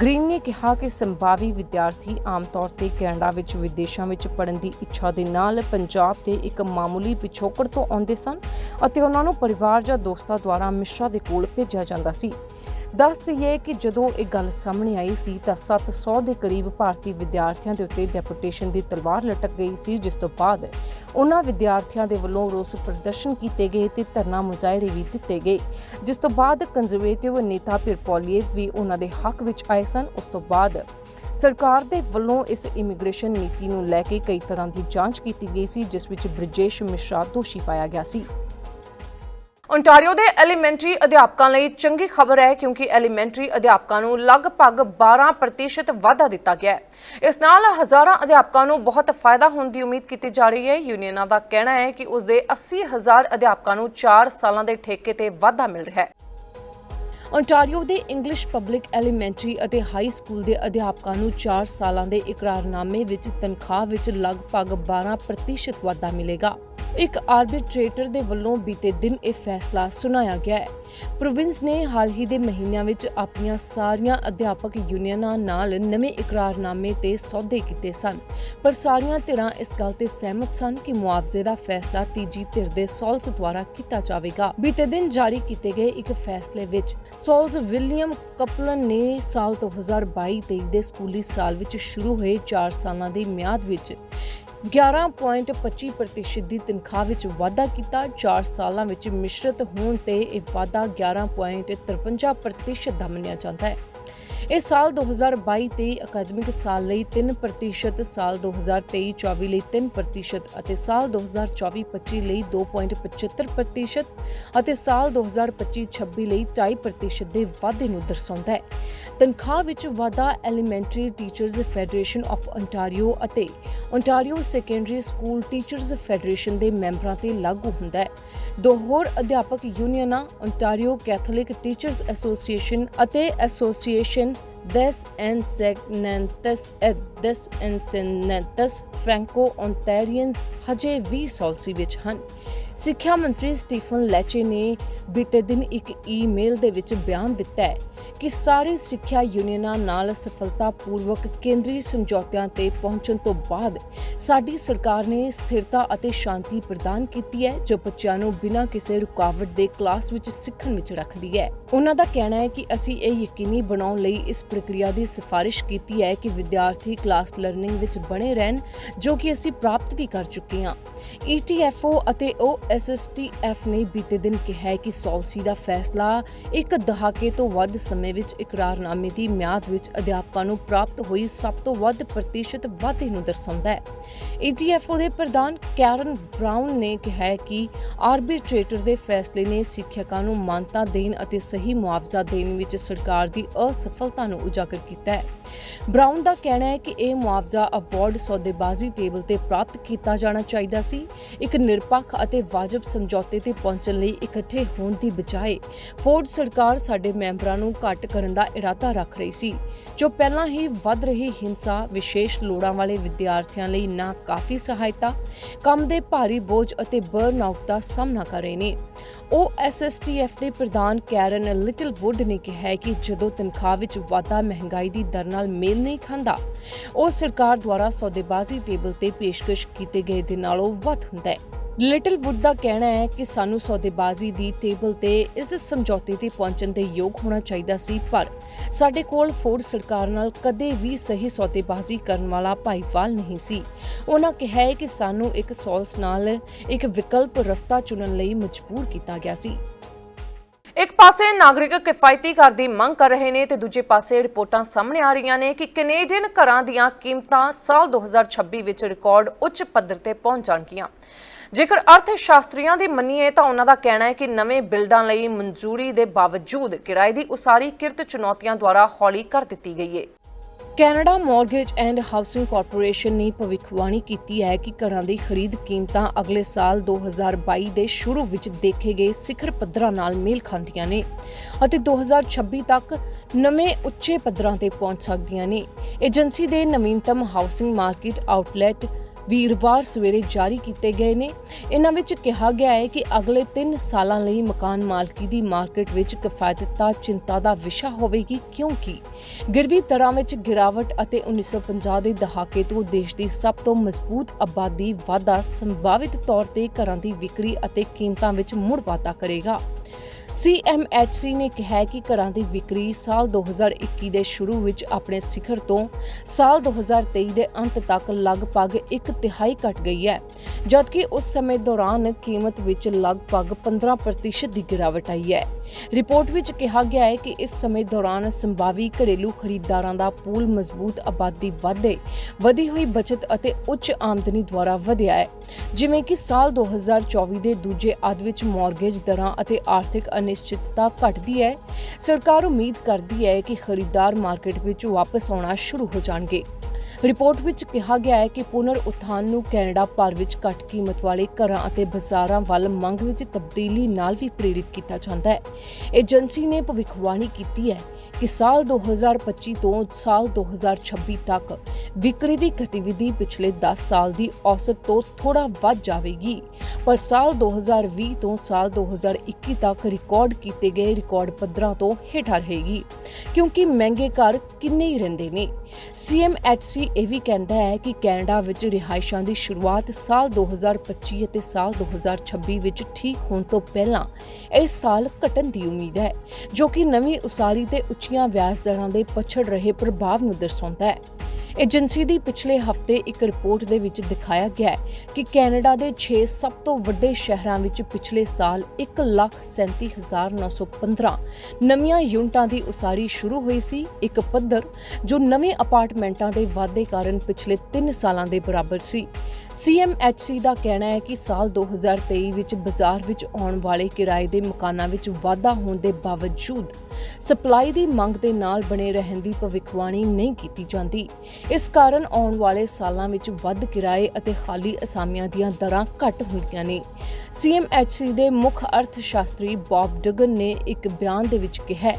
ਗ੍ਰੀਨ ਨੇ ਕਿਹਾ ਕਿ ਸੰਭਾਵੀ ਵਿਦਿਆਰਥੀ ਆਮ ਤੌਰ ਤੇ ਕੈਨੇਡਾ ਵਿੱਚ ਵਿਦੇਸ਼ਾਂ ਵਿੱਚ ਪੜ੍ਹਨ ਦੀ ਇੱਛਾ ਦੇ ਨਾਲ ਪੰਜਾਬ ਦੇ ਇੱਕ ਮਾਮੂਲੀ ਪਿਛੋਕੜ ਤੋਂ ਆਉਂਦੇ ਸਨ ਅਤੇ ਉਹਨਾਂ ਨੂੰ ਪਰਿਵਾਰ ਜਾਂ ਦੋਸਤਾਂ ਦੁਆਰਾ ਮਿਸ਼ਰਾ ਦੇ ਕੋਲ ਭੇਜਿਆ ਜਾਂਦਾ ਸੀ। ਦੱਸ ਦਈਏ ਕਿ ਜਦੋਂ ਇਹ ਗੱਲ ਸਾਹਮਣੇ ਆਈ ਸੀ ਤਾਂ 700 ਦੇ ਕਰੀਬ ਭਾਰਤੀ ਵਿਦਿਆਰਥੀਆਂ ਦੇ ਉੱਤੇ ਡੈਪੂਟੇਸ਼ਨ ਦੀ ਤਲਵਾਰ ਲਟਕ ਗਈ ਸੀ, ਜਿਸ ਤੋਂ ਬਾਅਦ ਉਹਨਾਂ ਵਿਦਿਆਰਥੀਆਂ ਦੇ ਵੱਲੋਂ ਰੋਸ ਪ੍ਰਦਰਸ਼ਨ ਕੀਤੇ ਗਏ ਤੇ ਧਰਨਾ ਮੁਜ਼ਾਹਰੇ ਵੀ ਦਿੱਤੇ ਗਏ। ਜਿਸ ਤੋਂ ਬਾਅਦ ਕੰਜ਼ਰਵੇਟਿਵ ਨੇਤਾ ਪਿਰਪੋਲੀਏਵ ਵੀ ਉਹਨਾਂ ਦੇ ਹੱਕ ਵਿੱਚ ਆਏ ਸਨ। ਉਸ ਤੋਂ ਬਾਅਦ ਸਰਕਾਰ ਦੇ ਵੱਲੋਂ ਇਸ ਇਮੀਗ੍ਰੇਸ਼ਨ ਨੀਤੀ ਨੂੰ ਲੈ ਕੇ ਕਈ ਤਰ੍ਹਾਂ ਦੀ ਜਾਂਚ ਕੀਤੀ ਗਈ ਸੀ, ਜਿਸ ਵਿੱਚ ਬ੍ਰਿਜੇਸ਼ ਮਿਸ਼ਰਾ ਦੋਸ਼ੀ ਪਾਇਆ ਗਿਆ ਸੀ। ਓਨਟਾਰੀਓ ਦੇ ਐਲੀਮੈਂਟਰੀ ਅਧਿਆਪਕਾਂ ਲਈ ਚੰਗੀ ਖਬਰ ਹੈ ਕਿਉਂਕਿ ਐਲੀਮੈਂਟਰੀ ਅਧਿਆਪਕਾਂ ਨੂੰ ਲਗਭਗ 12% ਵਾਧਾ ਦਿੱਤਾ ਗਿਆ ਹੈ। ਇਸ ਨਾਲ ਹਜ਼ਾਰਾਂ ਅਧਿਆਪਕਾਂ ਨੂੰ ਬਹੁਤ ਫਾਇਦਾ ਹੋਣ ਦੀ ਉਮੀਦ ਕੀਤੀ ਜਾ ਰਹੀ ਹੈ। ਯੂਨੀਅਨਾਂ ਦਾ ਕਹਿਣਾ ਹੈ ਕਿ ਉਸ ਦੇ 80000 ਅਧਿਆਪਕਾਂ ਨੂੰ 4 ਸਾਲਾਂ ਦੇ ਠੇਕੇ ਤੇ ਵਾਧਾ ਮਿਲ ਰਿਹਾ ਹੈ। ਓਨਟਾਰੀਓ ਦੇ ਇੰਗਲਿਸ਼ ਪਬਲਿਕ ਐਲੀਮੈਂਟਰੀ ਅਤੇ ਹਾਈ ਸਕੂਲ ਦੇ ਅਧਿਆਪਕਾਂ ਨੂੰ 4 ਸਾਲਾਂ ਦੇ ਇਕਰਾਰਨਾਮੇ ਵਿੱਚ ਤਨਖਾਹ ਵਿੱਚ ਲਗਭਗ 12% ਵਾਧਾ ਮਿਲੇਗਾ। ਇੱਕ ਆਰਬਿਟ੍ਰੇਟਰ ਦੇ ਵੱਲੋਂ ਬੀਤੇ ਦਿਨ ਇਹ ਫੈਸਲਾ ਸੁਣਾਇਆ ਗਿਆ ਹੈ। ਪ੍ਰੋਵਿੰਸ ਨੇ ਹਾਲ ਹੀ ਦੇ ਮਹੀਨਿਆਂ ਵਿੱਚ ਆਪਣੀਆਂ ਸਾਰੀਆਂ ਅਧਿਆਪਕ ਯੂਨੀਅਨਾਂ ਨਾਲ ਨਵੇਂ ਇਕਰਾਰਨਾਮੇ ਤੇ ਸੌਦੇ ਕੀਤੇ ਸਨ। ਪਰ ਸਾਰੀਆਂ ਧਿਰਾਂ ਇਸ ਗੱਲ ਤੇ ਸਹਿਮਤ ਸਨ ਕਿ ਮੁਆਵਜ਼ੇ ਦਾ ਫੈਸਲਾ ਤੀਜੀ ਧਿਰ ਦੇ ਸੌਲਸ ਦੁਆਰਾ ਕੀਤਾ ਜਾਵੇਗਾ। ਬੀਤੇ ਦਿਨ ਜਾਰੀ ਕੀਤੇ ਗਏ ਇੱਕ ਫੈਸਲੇ ਵਿੱਚ ਸੌਲਸ ਵਿਲੀਅਮ ਕਪਲਨ ਨੇ ਸਾਲ 2022-23 ਦੇ ਸਕੂਲੀ ਸਾਲ ਵਿੱਚ ਸ਼ੁਰੂ ਹੋਏ 4 ਸਾਲਾਂ ਦੀ ਮਿਆਦ ਵਿੱਚ 11.25% ਦੀ ਤਨਖਾਹ ਵਿੱਚ ਵਾਧਾ ਕੀਤਾ। 4 ਸਾਲਾਂ ਵਿੱਚ ਮਿਸ਼ਰਤ ਹੋਣ ਤੇ ਇਹ ਵਾਧਾ 11.53% ਦਾ ਮੰਨਿਆ ਜਾਂਦਾ ਹੈ। ਇਹ ਸਾਲ 2022-23 ਅਕਾਦਮਿਕ ਸਾਲ ਲਈ 3% ਸਾਲ 2023-24 ਲਈ 3% ਅਤੇ ਸਾਲ 2024-25 ਲਈ 2.75% ਅਤੇ ਸਾਲ 2025-26 ਲਈ 2.5% ਦੇ ਵਾਧੇ ਨੂੰ ਦਰਸਾਉਂਦਾ ਹੈ। ਤਨਖਾਹ ਵਿੱਚ ਵਾਧਾ Elementary Teachers Federation of ontario ਅਤੇ ontario secondary school teachers federation ਦੇ ਮੈਂਬਰਾਂ ਤੇ ਲਾਗੂ ਹੁੰਦਾ ਹੈ। ਦੋ ਹੋਰ ਅਧਿਆਪਕ ਯੂਨੀਅਨਾਂ ontario ਕੈਥੋਲਿਕ ਟੀਚਰਜ਼ ਐਸੋਸੀਏਸ਼ਨ ਅਤੇ Association des Enseignantes et des Enseignantes Franco-Ontarians ਹਜੇ ਵੀ ਸੌਲਸੀ ਵਿੱਚ ਹਨ ਸਿੱਖਿਆ ਮੰਤਰੀ ਸਟੀਫਨ ਲੈਚੇ ਨੇ ਬੀਤੇ ਦਿਨ ਇੱਕ ਈਮੇਲ ਦੇ ਵਿੱਚ ਬਿਆਨ ਦਿੱਤਾ ਹੈ ਕਿ ਸਾਰੀ ਸਿੱਖਿਆ ਯੂਨੀਅਨਾਂ ਨਾਲ ਸਫਲਤਾਪੂਰਵਕ ਕੇਂਦਰੀ ਸਮਝੌਤਿਆਂ ਤੇ ਪਹੁੰਚਣ ਤੋਂ ਬਾਅਦ ਸਾਡੀ ਸਰਕਾਰ ਨੇ ਸਥਿਰਤਾ ਅਤੇ ਸ਼ਾਂਤੀ ਪ੍ਰਦਾਨ ਕੀਤੀ ਹੈ, ਜੋ ਬੱਚਿਆਂ ਨੂੰ ਬਿਨਾਂ ਕਿਸੇ ਰੁਕਾਵਟ ਦੇ ਕਲਾਸ ਵਿੱਚ ਸਿੱਖਣ ਵਿੱਚ ਰੱਖਦੀ ਹੈ। ਉਹਨਾਂ ਦਾ ਕਹਿਣਾ ਹੈ ਕਿ ਅਸੀਂ ਇਹ ਯਕੀਨੀ ਬਣਾਉਣ ਲਈ ਇਸ ਪ੍ਰਕਿਰਿਆ ਦੀ ਸਿਫਾਰਿਸ਼ ਕੀਤੀ ਹੈ ਕਿ ਵਿਦਿਆਰਥੀ ਕਲਾਸ ਲਰਨਿੰਗ ਵਿੱਚ ਬਣੇ ਰਹਿਣ, ਜੋ ਕਿ ਅਸੀਂ ਪ੍ਰਾਪਤ ਵੀ ਕਰ ਚੁੱਕੇ ਹਾਂ। ETFO ਅਤੇ OSSTF ਨੇ ਬੀਤੇ ਦਿਨ ਕਿਹਾ ਕਿ ਸੌਲਸੀ ਦਾ ਫੈਸਲਾ ਇੱਕ ਦਹਾਕੇ ਤੋਂ ਵੱਧ ਸਮੇਂ ਵਿੱਚ ਇਕਰਾਰਨਾਮੇ ਦੀ ਮਿਆਦ ਵਿੱਚ ਅਧਿਆਪਕਾਂ ਨੂੰ ਪ੍ਰਾਪਤ ਹੋਈ ਸਭ ਤੋਂ ਵੱਧ ਪ੍ਰਤੀਸ਼ਤ ਵਾਧੇ ਨੂੰ ਦਰਸਾਉਂਦਾ ਹੈ। ETFO ਦੇ ਪ੍ਰਧਾਨ ਕੈਰਨ ਬ੍ਰਾਊਨ ਨੇ ਕਿਹਾ ਕਿ ਆਰਬਿਟ੍ਰੇਟਰ ਦੇ ਫੈਸਲੇ ਨੇ ਸਿੱਖਿਅਕਾਂ ਨੂੰ ਮਾਨਤਾ ਦੇਣ ਅਤੇ ਸਹੀ ਮੁਆਵਜ਼ਾ ਦੇਣ ਵਿੱਚ ਸਰਕਾਰ ਦੀ ਅਸਫਲਤਾ ਨੂੰ ਉਜਾਗਰ ਕੀਤਾ ਹੈ। ਬ੍ਰਾਊਨ ਦਾ ਕਹਿਣਾ ਹੈ ਕਿ ਇਹ ਮੁਆਵਜ਼ਾ ਅਵਾਰਡ ਸੌਦੇਬਾਜ਼ੀ ਟੇਬਲ ਤੇ ਪ੍ਰਾਪਤ ਕੀਤਾ ਜਾਣਾ ਚਾਹੀਦਾ ਸੀ। ਇੱਕ ਨਿਰਪੱਖ ਅਤੇ ਵਾਜਬ ਸਮਝੌਤੇ ਤੇ ਪਹੁੰਚਣ ਲਈ ਇਕੱਠੇ ਹੋਣ ਦੀ ਬਜਾਏ ਫੋਰਡ ਸਰਕਾਰ ਸਾਡੇ ਮੈਂਬਰਾਂ ਨੂੰ ਘੱਟ ਕਰਨ ਦਾ ਇਰਾਦਾ ਰੱਖ ਰਹੀ ਸੀ, ਜੋ ਪਹਿਲਾਂ ਹੀ ਵੱਧ ਰਹੀ ਹਿੰਸਾ, ਵਿਸ਼ੇਸ਼ ਲੋੜਾਂ ਵਾਲੇ ਵਿਦਿਆਰਥੀਆਂ ਲਈ ਨਾ ਕਾਫੀ ਸਹਾਇਤਾ, ਕੰਮ ਦੇ ਭਾਰੀ ਬੋਝ ਅਤੇ ਬਰਨਆਊਟ ਦਾ ਸਾਹਮਣਾ ਕਰ ਰਹੇ ਨੇ। ਉਹ ਐਸਐਸਟੀਐਫ ਦੇ ਪ੍ਰਧਾਨ ਕੈਰਨ ਲਿਟਲ ਵੁੱਡ ਨੇ ਕਿਹਾ ਕਿ ਜਦੋਂ ਤਨਖਾਹ ਵਿੱਚ ਵਾਧਾ ਮਹਿੰਗਾਈ ਦੀ ਦਰ ਨਾਲ ਮੇਲ ਨਹੀਂ ਖਾਂਦਾ, ਉਹ ਸਰਕਾਰ ਦੁਆਰਾ ਸੌਦੇਬਾਜ਼ੀ ਟੇਬਲ ਤੇ ਪੇਸ਼ਕਸ਼ ਕੀਤੇ ਗਏ ਦੇ ਨਾਲੋਂ ਵੱਧ ਹੁੰਦਾ ਹੈ। ਲਿਟਲ ਵੁੱਡ ਦਾ ਕਹਿਣਾ ਹੈ ਕਿ ਸਾਨੂੰ ਸੌਦੇਬਾਜ਼ੀ ਦੀ ਟੇਬਲ ਤੇ ਇਸ ਸਮਝੌਤੇ ਤੇ ਪਹੁੰਚਣ ਦੇ ਯੋਗ ਹੋਣਾ ਚਾਹੀਦਾ ਸੀ, ਪਰ ਸਾਡੇ ਕੋਲ ਫੋਰਡ ਸਰਕਾਰ ਨਾਲ ਕਦੇ ਵੀ ਸਹੀ ਸੌਦੇਬਾਜ਼ੀ ਕਰਨ ਵਾਲਾ ਭਾਈਵਾਲ ਨਹੀਂ ਸੀ। ਉਹਨਾਂ ਕਿਹਾ ਹੈ ਕਿ ਸਾਨੂੰ ਇੱਕ ਸੌਲਸ ਨਾਲ ਇੱਕ ਵਿਕਲਪ ਰਸਤਾ ਚੁਣਨ ਲਈ ਮਜਬੂਰ ਕੀਤਾ ਗਿਆ ਸੀ। ਇੱਕ ਪਾਸੇ ਨਾਗਰਿਕ ਕਿਫਾਇਤੀ ਘਰ ਦੀ ਮੰਗ ਕਰ ਰਹੇ ਨੇ ਤੇ ਦੂਜੇ ਪਾਸੇ ਰਿਪੋਰਟਾਂ ਸਾਹਮਣੇ ਆ ਰਹੀਆਂ ਨੇ ਕਿ ਕੈਨੇਡੀਅਨ ਘਰਾਂ ਦੀਆਂ ਕੀਮਤਾਂ ਸਾਲ 2026 ਵਿੱਚ ਰਿਕਾਰਡ ਉੱਚ ਪੱਧਰ ਤੇ ਪਹੁੰਚ ਜਾਣਗੀਆਂ। ਜੇਕਰ ਅਰਥ ਸ਼ਾਸਤਰੀਆਂ ਦੀ ਮੰਨੀਏ ਤਾਂ ਉਹਨਾਂ ਦਾ ਕਹਿਣਾ ਹੈ ਕਿ ਨਵੇਂ ਬਿਲਡਾਂ ਲਈ ਮਨਜ਼ੂਰੀ ਦੇ ਬਾਵਜੂਦ ਕਿਰਾਏ ਦੀ ਉਸਾਰੀ ਕਿਰਤ ਚੁਣੌਤੀਆਂ ਦੁਆਰਾ ਹੌਲੀ ਕਰ ਦਿੱਤੀ ਗਈ ਹੈ Canada Mortgage and Housing Corporation ਨੇ ਭਵਿੱਖਬਾਣੀ ਕੀਤੀ ਹੈ ਕਿ ਘਰਾਂ ਦੀ ਖਰੀਦ ਕੀਮਤਾਂ ਅਗਲੇ ਸਾਲ 2022 ਦੇ ਸ਼ੁਰੂ ਵਿੱਚ ਦੇਖੇ ਗਏ ਸਿਖਰ ਪੱਧਰਾਂ ਨਾਲ ਮੇਲ ਖਾਂਦੀਆਂ ਨੇ ਅਤੇ 2026 ਤੱਕ ਨਵੇਂ ਉੱਚੇ ਪੱਧਰਾਂ ਤੇ ਪਹੁੰਚ ਸਕਦੀਆਂ ਨੇ। ਏਜੰਸੀ ਦੇ ਨਵੀਨਤਮ ਹਾਊਸਿੰਗ ਮਾਰਕੀਟ ਆਊਟਲੈਟ ਵੀਰਵਾਰ ਸਵੇਰੇ ਜਾਰੀ ਕੀਤੇ ਗਏ ਨੇ। ਇਹਨਾਂ ਵਿੱਚ ਕਿਹਾ ਗਿਆ ਹੈ ਕਿ ਅਗਲੇ 3 ਸਾਲਾਂ ਲਈ ਮਕਾਨ ਮਾਲਕੀ ਦੀ ਮਾਰਕੀਟ ਵਿੱਚ ਕਿਫਾਇਤਤਾ ਚਿੰਤਾ ਦਾ ਵਿਸ਼ਾ ਹੋਵੇਗੀ ਕਿਉਂਕਿ ਗਿਰਵੀ ਦਰਾਂ ਵਿੱਚ ਗਿਰਾਵਟ ਅਤੇ 1950 ਦੇ ਦਹਾਕੇ ਤੋਂ ਦੇਸ਼ ਦੀ ਸਭ ਤੋਂ ਮਜ਼ਬੂਤ ਆਬਾਦੀ ਵਾਧਾ ਸੰਭਾਵਿਤ ਤੌਰ ਤੇ ਘਰਾਂ ਦੀ ਵਿਕਰੀ ਅਤੇ ਕੀਮਤਾਂ ਵਿੱਚ ਮੁੜ ਵਾਧਾ ਕਰੇਗਾ। CMHC ਨੇ ਕਿਹਾ ਕਿ ਘਰਾਂ ਦੀ ਵਿਕਰੀ ਸਾਲ 2021 ਦੇ ਸ਼ੁਰੂ ਵਿੱਚ ਆਪਣੇ ਸਿਖਰ ਤੋਂ ਸਾਲ 2023 ਦੇ ਅੰਤ ਤੱਕ ਲਗਭਗ ਇੱਕ ਤਿਹਾਈ ਘਟ ਗਈ ਹੈ, ਜਦਕਿ ਉਸ ਸਮੇਂ ਦੌਰਾਨ ਕੀਮਤ ਵਿੱਚ ਲਗਭਗ 15% ਦੀ ਗਿਰਾਵਟ ਆਈ ਹੈ। ਰਿਪੋਰਟ ਵਿੱਚ ਕਿਹਾ ਗਿਆ ਹੈ ਕਿ ਇਸ ਸਮੇਂ ਦੌਰਾਨ ਸੰਭਾਵੀ ਘਰੇਲੂ ਖਰੀਦਦਾਰਾਂ ਦਾ ਪੂਲ ਮਜ਼ਬੂਤ ਆਬਾਦੀ ਵਾਧੇ, ਵਧੀ ਹੋਈ ਬਚਤ ਅਤੇ ਉੱਚ ਆਮਦਨੀ ਦੁਆਰਾ ਵਧਿਆ ਹੈ, ਜਿਵੇਂ ਕਿ ਸਾਲ 2024 ਦੇ ਦੂਜੇ ਅੱਧ ਵਿੱਚ ਮਾਰਗੇਜ ਦਰਾਂ ਅਤੇ ਆਰਥਿਕ ਅਨਿਸ਼ਚਿਤਤਾ ਘਟਦੀ ਹੈ। ਸਰਕਾਰ ਉਮੀਦ ਕਰਦੀ ਹੈ ਕਿ ਖਰੀਦਦਾਰ ਮਾਰਕੀਟ ਵਿੱਚ ਵਾਪਸ ਆਉਣਾ ਸ਼ੁਰੂ ਹੋ ਜਾਣਗੇ। ਰਿਪੋਰਟ ਵਿੱਚ ਕਿਹਾ ਗਿਆ ਹੈ ਕਿ ਪੁਨਰ ਉਥਾਨ ਨੂੰ ਕੈਨੇਡਾ ਭਰ ਵਿੱਚ ਘੱਟ ਕੀਮਤ ਵਾਲੇ ਘਰਾਂ ਅਤੇ ਬਾਜ਼ਾਰਾਂ ਵੱਲ ਮੰਗ ਵਿੱਚ ਤਬਦੀਲੀ ਨਾਲ ਵੀ ਪ੍ਰੇਰਿਤ ਕੀਤਾ ਜਾਂਦਾ ਹੈ। ਏਜੰਸੀ ਨੇ ਭਵਿੱਖਬਾਣੀ ਕੀਤੀ ਹੈ ਕਿ ਸਾਲ 2025 ਤੋਂ ਸਾਲ 2026 ਤੱਕ ਵਿਕਰੀ ਦੀ ਗਤੀਵਿਧੀ ਪਿਛਲੇ 10 ਸਾਲ ਦੀ ਔਸਤ ਤੋਂ ਥੋੜਾ ਵੱਧ ਜਾਵੇਗੀ, ਪਰ ਸਾਲ 2020 ਤੋਂ ਸਾਲ 2021 ਤੱਕ ਰਿਕਾਰਡ ਕੀਤੇ ਗਏ ਰਿਕਾਰਡ ਪੱਧਰਾਂ ਤੋਂ ਹੇਠਾਂ ਰਹੇਗੀ, ਕਿਉਂਕਿ ਮਹਿੰਗੇ ਘਰ ਕਿੰਨੇ ਹੀ ਰਹਿੰਦੇ ਨੇ। ਸੀਐਮਐਚਸੀ ਇਹ ਵੀ ਕਹਿੰਦਾ ਹੈ ਕਿ ਕੈਨੇਡਾ ਵਿੱਚ ਰਿਹਾਇਸ਼ਾਂ ਦੀ ਸ਼ੁਰੂਆਤ ਸਾਲ 2025 ਅਤੇ ਸਾਲ 2026 ਵਿੱਚ ਠੀਕ ਹੋਣ ਤੋਂ ਪਹਿਲਾਂ ਇਸ ਸਾਲ ਘਟਣ ਦੀ ਉਮੀਦ ਹੈ, ਜੋ ਕਿ ਨਵੀਂ ਉਸਾਰੀ ਤੇ ਉੱਚੀਆਂ ਵਿਆਜ ਦਰਾਂ ਦੇ ਪਛੜ ਰਹੇ ਪ੍ਰਭਾਵ ਨੂੰ ਦਰਸਾਉਂਦਾ ਹੈ। ਏਜੰਸੀ ਦੀ ਪਿਛਲੇ ਹਫ਼ਤੇ ਇੱਕ ਰਿਪੋਰਟ ਦੇ ਵਿੱਚ ਦਿਖਾਇਆ ਗਿਆ ਹੈ ਕਿ ਕੈਨੇਡਾ ਦੇ 6 ਸਭ ਤੋਂ ਵੱਡੇ ਸ਼ਹਿਰਾਂ ਵਿੱਚ ਪਿਛਲੇ ਸਾਲ 1,37,915 ਨਵੀਆਂ ਯੂਨਿਟਾਂ ਦੀ ਉਸਾਰੀ ਸ਼ੁਰੂ ਹੋਈ ਸੀ ਇੱਕ ਪੱਧਰ ਜੋ ਨਵੇਂ ਅਪਾਰਟਮੈਂਟਾਂ ਦੇ ਵਾਧੇ ਕਾਰਨ ਪਿਛਲੇ 3 ਸਾਲਾਂ ਦੇ ਬਰਾਬਰ ਸੀ। ਸੀਐਮਐਚਸੀ ਦਾ ਕਹਿਣਾ ਹੈ ਕਿ ਸਾਲ 2023 ਵਿੱਚ ਬਾਜ਼ਾਰ ਵਿੱਚ ਆਉਣ ਵਾਲੇ ਕਿਰਾਏ ਦੇ ਮਕਾਨਾਂ ਵਿੱਚ ਵਾਧਾ ਹੋਣ ਦੇ ਬਾਵਜੂਦ ਸਪਲਾਈ ਦੀ ਮੰਗ ਦੇ ਨਾਲ ਬਣੇ ਰਹਿਣ ਦੀ ਭਵਿੱਖਬਾਣੀ ਨਹੀਂ ਕੀਤੀ ਜਾਂਦੀ। ਇਸ ਕਾਰਨ ਆਉਣ ਵਾਲੇ ਸਾਲਾਂ ਵਿੱਚ ਵੱਧ ਕਿਰਾਏ ਅਤੇ ਖਾਲੀ ਅਸਾਮੀਆਂ ਦੀਆਂ ਦਰਾਂ ਘੱਟ ਹੁੰਦੀਆਂ ਨੇ। ਸੀਐਮਐਚਸੀ ਦੇ ਮੁੱਖ ਅਰਥ ਸ਼ਾਸਤਰੀ ਬਾਬ ਡਗਨ ਨੇ ਇੱਕ ਬਿਆਨ ਦੇ ਵਿੱਚ ਕਿਹਾ,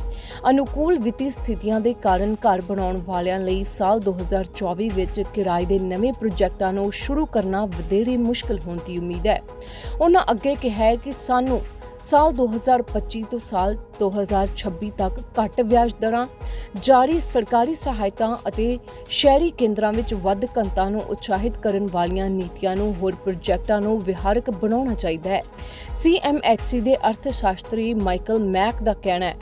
ਅਨੁਕੂਲ ਵਿੱਤੀ ਸਥਿਤੀਆਂ ਦੇ ਕਾਰਨ ਘਰ ਬਣਾਉਣ ਵਾਲਿਆਂ ਲਈ ਸਾਲ 2024 ਵਿੱਚ ਕਿਰਾਏ ਦੇ ਨਵੇਂ ਪ੍ਰੋਜੈਕਟਾਂ ਨੂੰ ਸ਼ੁਰੂ ਕਰਨਾ ਵਧੇਰੇ ਮੁਸ਼ਕਲ ਹੋਣ ਦੀ ਉਮੀਦ ਹੈ। ਉਹਨਾਂ ਅੱਗੇ ਕਿਹਾ ਕਿ ਸਾਨੂੰ ਸਾਲ 2025 ਤੋਂ ਸਾਲ 2026 ਤੱਕ ਘੱਟ ਵਿਆਜ ਦਰਾਂ, ਜਾਰੀ ਸਰਕਾਰੀ ਸਹਾਇਤਾ ਅਤੇ ਸ਼ਹਿਰੀ ਕੇਂਦਰਾਂ ਵਿੱਚ ਵੱਧ ਘਣਤਾ ਨੂੰ ਉਤਸ਼ਾਹਿਤ ਕਰਨ ਵਾਲੀਆਂ ਨੀਤੀਆਂ ਨੂੰ ਹੋਰ ਪ੍ਰੋਜੈਕਟਾਂ ਨੂੰ ਵਿਹਾਰਕ ਬਣਾਉਣਾ ਚਾਹੀਦਾ ਹੈ। ਸੀਐਮਐਚਸੀ ਦੇ ਅਰਥ ਸ਼ਾਸਤਰੀ ਮਾਈਕਲ ਮੈਕ ਦਾ ਕਹਿਣਾ ਹੈ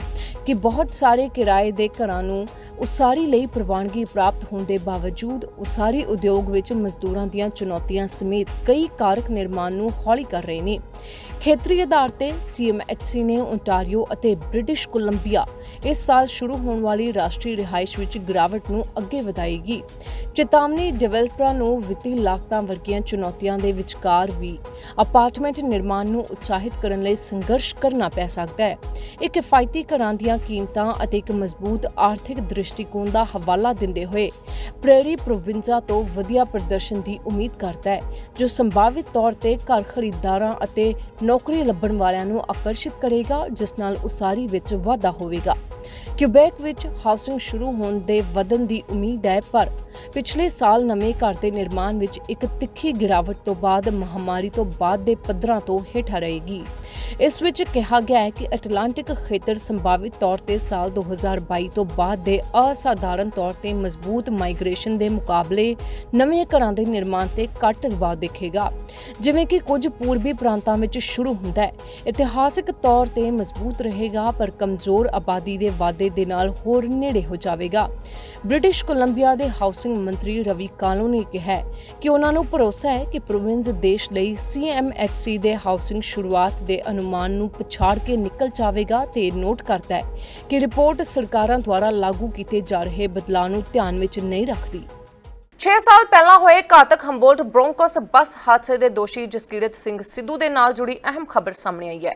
ਕਿ ਬਹੁਤ ਸਾਰੇ ਕਿਰਾਏ ਦੇ ਘਰਾਂ ਨੂੰ ਉਸਾਰੀ ਲਈ ਪ੍ਰਵਾਨਗੀ ਪ੍ਰਾਪਤ ਹੋਣ ਦੇ ਬਾਵਜੂਦ ਉਸਾਰੀ ਉਦਯੋਗ ਵਿੱਚ ਮਜ਼ਦੂਰਾਂ ਦੀਆਂ ਚੁਣੌਤੀਆਂ ਸਮੇਤ ਕਈ ਕਾਰਕ ਨਿਰਮਾਣ ਨੂੰ ਹੌਲੀ ਕਰ ਰਹੇ ਨੇ। ਖੇਤਰੀ ਆਧਾਰ ਤੇ ਸੀਐਮਐਚਸੀ ਨੇ ਓਨਟਾਰੀਓ ਅਤੇ ਬ੍ਰਿਟਿਸ਼ ਕੋਲੰਬੀਆ। ਇਸ ਸਾਲ ਸ਼ੁਰੂ ਹੋਣ ਵਾਲੀ ਰਾਸ਼ਟਰੀ ਰਿਹਾਇਸ਼ ਵਿੱਚ ਗਿਰਾਵਟ ਨੂੰ ਅੱਗੇ ਵਧਾਏਗੀ। ਚੇਤਾਵਨੀ ਡਿਵੈਲਪਰਾਂ ਨੂੰ ਵਿੱਤੀ ਲਾਗਤਾਂ ਵਰਗੀਆਂ ਚੁਣੌਤੀਆਂ ਦੇ ਵਿਚਕਾਰ ਵੀ ਅਪਾਰਟਮੈਂਟ ਨਿਰਮਾਣ ਨੂੰ ਉਤਸ਼ਾਹਿਤ ਕਰਨ ਲਈ ਸੰਘਰਸ਼ ਕਰਨਾ ਪੈ ਸਕਦਾ ਹੈ। ਇੱਕ ਕਿਫਾਇਤੀ ਘਰਾਂ ਦੀਆਂ ਕੀਮਤਾਂ ਅਤੇ ਇੱਕ ਮਜ਼ਬੂਤ ਆਰਥਿਕ ਦ੍ਰਿਸ਼ਟੀਕੋਣ ਦਾ ਹਵਾਲਾ ਦਿੰਦੇ ਹੋਏ ਪ੍ਰੇਰੀ ਪ੍ਰੋਵਿੰਸਾ ਤੋਂ ਵਧੀਆ ਪ੍ਰਦਰਸ਼ਨ ਦੀ ਉਮੀਦ ਕਰਦਾ ਹੈ, ਜੋ ਸੰਭਾਵਿਤ ਤੌਰ ਤੇ ਘਰ ਖਰੀਦਦਾਰਾਂ ਅਤੇ ਨੌਕਰੀ ਲੱਭਣ ਵਾਲਿਆਂ ਨੂੰ ਆਕਰਸ਼ਿਤ ਕਰੇਗਾ, ਜਿਸ ਨਾਲ ਉਸਾਰੀ ਵਿੱਚ ਵਾਧਾ ਹੋਵੇਗਾ। ਕਿਊਬੈਕ ਵਿੱਚ ਹਾਊਸਿੰਗ ਸ਼ੁਰੂ ਹੋਣ ਦੇ ਵਧਣ ਦੀ ਉਮੀਦ ਹੈ, ਪਰ ਪਿਛਲੇ ਸਾਲ ਨਵੇਂ ਘਰ ਦੇ ਨਿਰਮਾਣ ਵਿੱਚ ਇੱਕ ਤਿੱਖੀ ਗਿਰਾਵਟ ਤੋਂ ਬਾਅਦ ਮਹਾਮਾਰੀ ਤੋਂ ਬਾਅਦ ਦੇ ਪੱਧਰਾਂ ਤੋਂ ਹੇਠਾਂ ਰਹੇਗੀ। ਇਸ ਵਿੱਚ ਕਿਹਾ ਗਿਆ ਹੈ ਕਿ ਐਟਲਾਂਟਿਕ ਖੇਤਰ ਸੰਭਾਵਿਤ ਤੌਰ ਤੇ ਸਾਲ 2022 ਤੋਂ ਬਾਅਦ ਦੇ ਅਸਾਧਾਰਨ ਤੌਰ ਤੇ ਮਜ਼ਬੂਤ ਮਾਈਗ੍ਰੇਸ਼ਨ ਦੇ ਮੁਕਾਬਲੇ ਨਵੇਂ ਘਰਾਂ ਦੇ ਨਿਰਮਾਣ ਤੇ ਘੱਟ ਦਬਾਅ ਦੇਖੇਗਾ। ਜਿਵੇਂ ਕਿ ਕੁਝ ਪੂਰਬੀ ਪ੍ਰਾਂਤਾਂ ਵਿੱਚ ਸ਼ੁਰੂ ਹੁੰਦਾ ਹੈ। ਇਤਿਹਾਸਿਕ ਤੌਰ ਤੇ ਮਜ਼ਬੂਤ ਰਹੇਗਾ, ਪਰ ਕਮਜ਼ੋਰ ਆਬਾਦੀ ਦੇ ਵਾਧੇ ਦੇ ਨਾਲ ਹੋਰ ਨੇੜੇ ਹੋ ਜਾਵੇਗਾ। ਬ੍ਰਿਟਿਸ਼ ਕੋਲੰਬੀਆ ਦੇ ਹਾਊਸਿੰਗ ਮੰਤਰੀ ਰਵੀ ਕਾਲੋ ਨੇ ਕਿਹਾ ਕਿ ਉਹਨਾਂ ਨੂੰ ਭਰੋਸਾ ਹੈ ਕਿ ਪ੍ਰੋਵਿੰਸ ਦੇਸ਼ ਲਈ ਸੀਐਮਐਚਸੀ ਦੇ ਹਾਊਸਿੰਗ ਸ਼ੁਰੂਆਤ ਦੇ ਅਨੁਮਾਨ ਨੂੰ ਪਛਾੜ ਕੇ ਨਿਕਲ ਜਾਵੇਗਾ ਤੇ ਨੋਟ ਕਰਦਾ ਹੈ ਕਿ ਰਿਪੋਰਟ ਸਰਕਾਰਾਂ ਦੁਆਰਾ ਲਾਗੂ ਕੀਤੇ ਜਾ ਰਹੇ ਬਦਲਾਅ ਨੂੰ ਧਿਆਨ ਵਿੱਚ ਨਹੀਂ ਰੱਖਦੀ। 6 ਸਾਲ ਪਹਿਲਾਂ ਹੋਏ ਘਾਤਕ ਹੰਬੋਲਟ ਬ੍ਰੋਂਕੋਸ ਬੱਸ ਹਾਦਸੇ ਦੇ ਦੋਸ਼ੀ ਜਸਕੀਰਤ ਸਿੰਘ ਸਿੱਧੂ ਦੇ ਨਾਲ ਜੁੜੀ ਅਹਿਮ ਖਬਰ ਸਾਹਮਣੇ ਆਈ ਹੈ।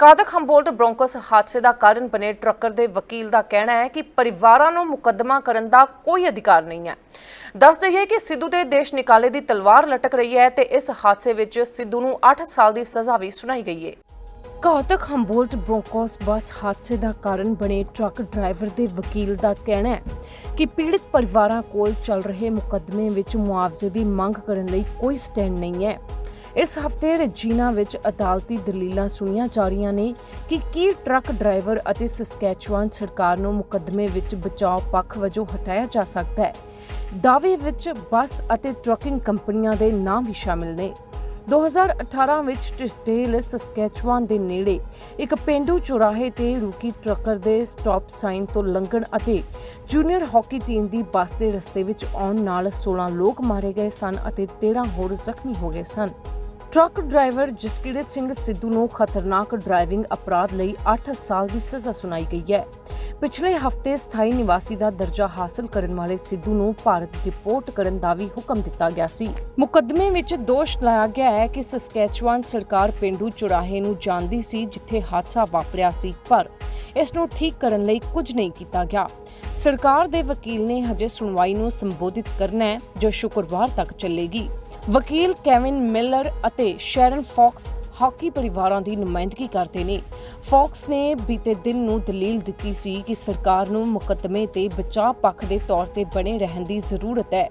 ਘਾਤਕ ਹੰਬੋਲਟ ਬ੍ਰੋਂਕੋਸ ਹਾਦਸੇ ਦਾ ਕਾਰਨ ਬਣੇ ਟਰੱਕਰ ਦੇ ਵਕੀਲ ਦਾ ਕਹਿਣਾ ਹੈ ਕਿ ਪਰਿਵਾਰਾਂ ਨੂੰ ਮੁਕੱਦਮਾ ਕਰਨ ਦਾ ਕੋਈ ਅਧਿਕਾਰ ਨਹੀਂ ਹੈ। ਦੱਸ ਦਈਏ ਕਿ ਸਿੱਧੂ ਦੇ ਦੇਸ਼ ਨਿਕਾਲੇ ਦੀ ਤਲਵਾਰ ਲਟਕ ਰਹੀ ਹੈ ਤੇ ਇਸ ਹਾਦਸੇ ਵਿੱਚ ਸਿੱਧੂ ਨੂੰ 8 ਸਾਲ ਦੀ ਸਜ਼ਾ ਵੀ ਸੁਣਾਈ ਗਈ ਹੈ। ਘਾਤਕ ਹੰਬੋਲਟ ਬ੍ਰੋਂਕੋਸ ਬੱਸ ਹਾਦਸੇ ਦਾ ਕਾਰਨ ਬਣੇ ਟਰੱਕ ਡਰਾਈਵਰ ਦੇ ਵਕੀਲ ਦਾ ਕਹਿਣਾ ਹੈ ਕਿ ਪੀੜਤ ਪਰਿਵਾਰਾਂ ਕੋਲ ਚੱਲ ਰਹੇ ਮੁਕੱਦਮੇ ਵਿੱਚ ਮੁਆਵਜ਼ੇ ਦੀ ਮੰਗ ਕਰਨ ਲਈ ਕੋਈ ਸਟੈਂਡ ਨਹੀਂ ਹੈ। ਇਸ ਹਫ਼ਤੇ ਰਜੀਨਾ ਵਿੱਚ ਅਦਾਲਤੀ ਦਲੀਲਾਂ ਸੁਣੀਆਂ ਜਾ ਰਹੀਆਂ ਨੇ ਕਿ ਕੀ ਟਰੱਕ ਡਰਾਈਵਰ ਅਤੇ ਸਸਕੈਚੁਆਨ ਸਰਕਾਰ ਨੂੰ ਮੁਕੱਦਮੇ ਵਿੱਚ ਬਚਾਓ ਪੱਖ ਵਜੋਂ ਹਟਾਇਆ ਜਾ ਸਕਦਾ ਹੈ। ਦਾਅਵੇ ਵਿੱਚ ਬੱਸ ਅਤੇ ਟਰੱਕਿੰਗ ਕੰਪਨੀਆਂ ਦੇ ਨਾਮ ਵੀ ਸ਼ਾਮਿਲ ਨੇ। 2018 ਵਿੱਚ ਟਿਸਟੇਲ ਸਸਕੈਚੁਆਨ ਦੇ ਨੇੜੇ ਇੱਕ ਪਿੰਡੂ ਚੁਰਾਹੇ ਤੇ ਰੁਕੀ ਟਰੱਕਰ ਦੇ ਸਟਾਪ ਸਾਈਨ ਤੋਂ ਲੰਘਣ ਅਤੇ ਜੂਨੀਅਰ ਹਾਕੀ ਟੀਮ ਦੀ ਬੱਸ ਦੇ ਰਸਤੇ ਵਿੱਚ ਆਉਣ ਨਾਲ 16 ਲੋਕ ਮਾਰੇ ਗਏ ਸਨ ਅਤੇ 13 ਹੋਰ ਜ਼ਖਮੀ ਹੋ ਗਏ ਸਨ। ਟਰੱਕ ਡਰਾਈਵਰ ਜਸਕੀਰਤ ਸਿੰਘ ਸਿੱਧੂ ਨੂੰ ਖਤਰਨਾਕ ਡਰਾਈਵਿੰਗ ਅਪਰਾਧ ਲਈ 8 ਸਾਲ ਦੀ ਸਜ਼ਾ ਸੁਣਾਈ ਗਈ ਹੈ। ਪਿਛਲੇ ਹਫ਼ਤੇ ਸਥਾਈ ਨਿਵਾਸੀ ਦਾ ਦਰਜਾ ਹਾਸਲ ਕਰਨ ਵਾਲੇ ਸਿੱਧੂ ਨੂੰ ਭਾਰਤ ਰਿਪੋਰਟ ਕਰਨ ਦਾ ਵੀ ਹੁਕਮ ਦਿੱਤਾ ਗਿਆ ਸੀ। ਮੁਕੱਦਮੇ ਵਿੱਚ ਦੋਸ਼ ਲਾਇਆ ਗਿਆ ਹੈ ਕਿ ਸਸਕੈਚੁਆਨ ਸਰਕਾਰ ਪਿੰਡੂ ਚੁਰਾਹੇ ਨੂੰ ਜਾਣਦੀ ਸੀ ਜਿੱਥੇ ਹਾਦਸਾ ਵਾਪਰਿਆ ਸੀ, ਪਰ ਇਸ ਨੂੰ ਠੀਕ ਕਰਨ ਲਈ ਕੁਝ ਨਹੀਂ ਕੀਤਾ ਗਿਆ। ਸਰਕਾਰ ਦੇ ਵਕੀਲ ਨੇ ਹਜੇ ਸੁਣਵਾਈ ਨੂੰ ਸੰਬੋਧਿਤ ਕਰਨਾ ਹੈ, ਜੋ ਸ਼ੁੱਕਰਵਾਰ ਤੱਕ ਚੱਲੇਗੀ। ਵਕੀਲ ਕੈਵਿਨ ਮਿਲਰ ਅਤੇ ਸ਼ੈਰਨ ਫੌਕਸ ਹਾਕੀ ਪਰਿਵਾਰਾਂ ਦੀ ਨੁਮਾਇੰਦਗੀ ਕਰਦੇ ਨੇ। ਫੌਕਸ ਨੇ ਬੀਤੇ ਦਿਨ ਨੂੰ ਦਲੀਲ ਦਿੱਤੀ ਸੀ ਕਿ ਸਰਕਾਰ ਨੂੰ ਮੁਕੱਦਮੇ ਤੇ ਬਚਾਅ ਪੱਖ ਦੇ ਤੌਰ ਤੇ ਬਣੇ ਰਹਿਣ ਦੀ ਜ਼ਰੂਰਤ ਹੈ।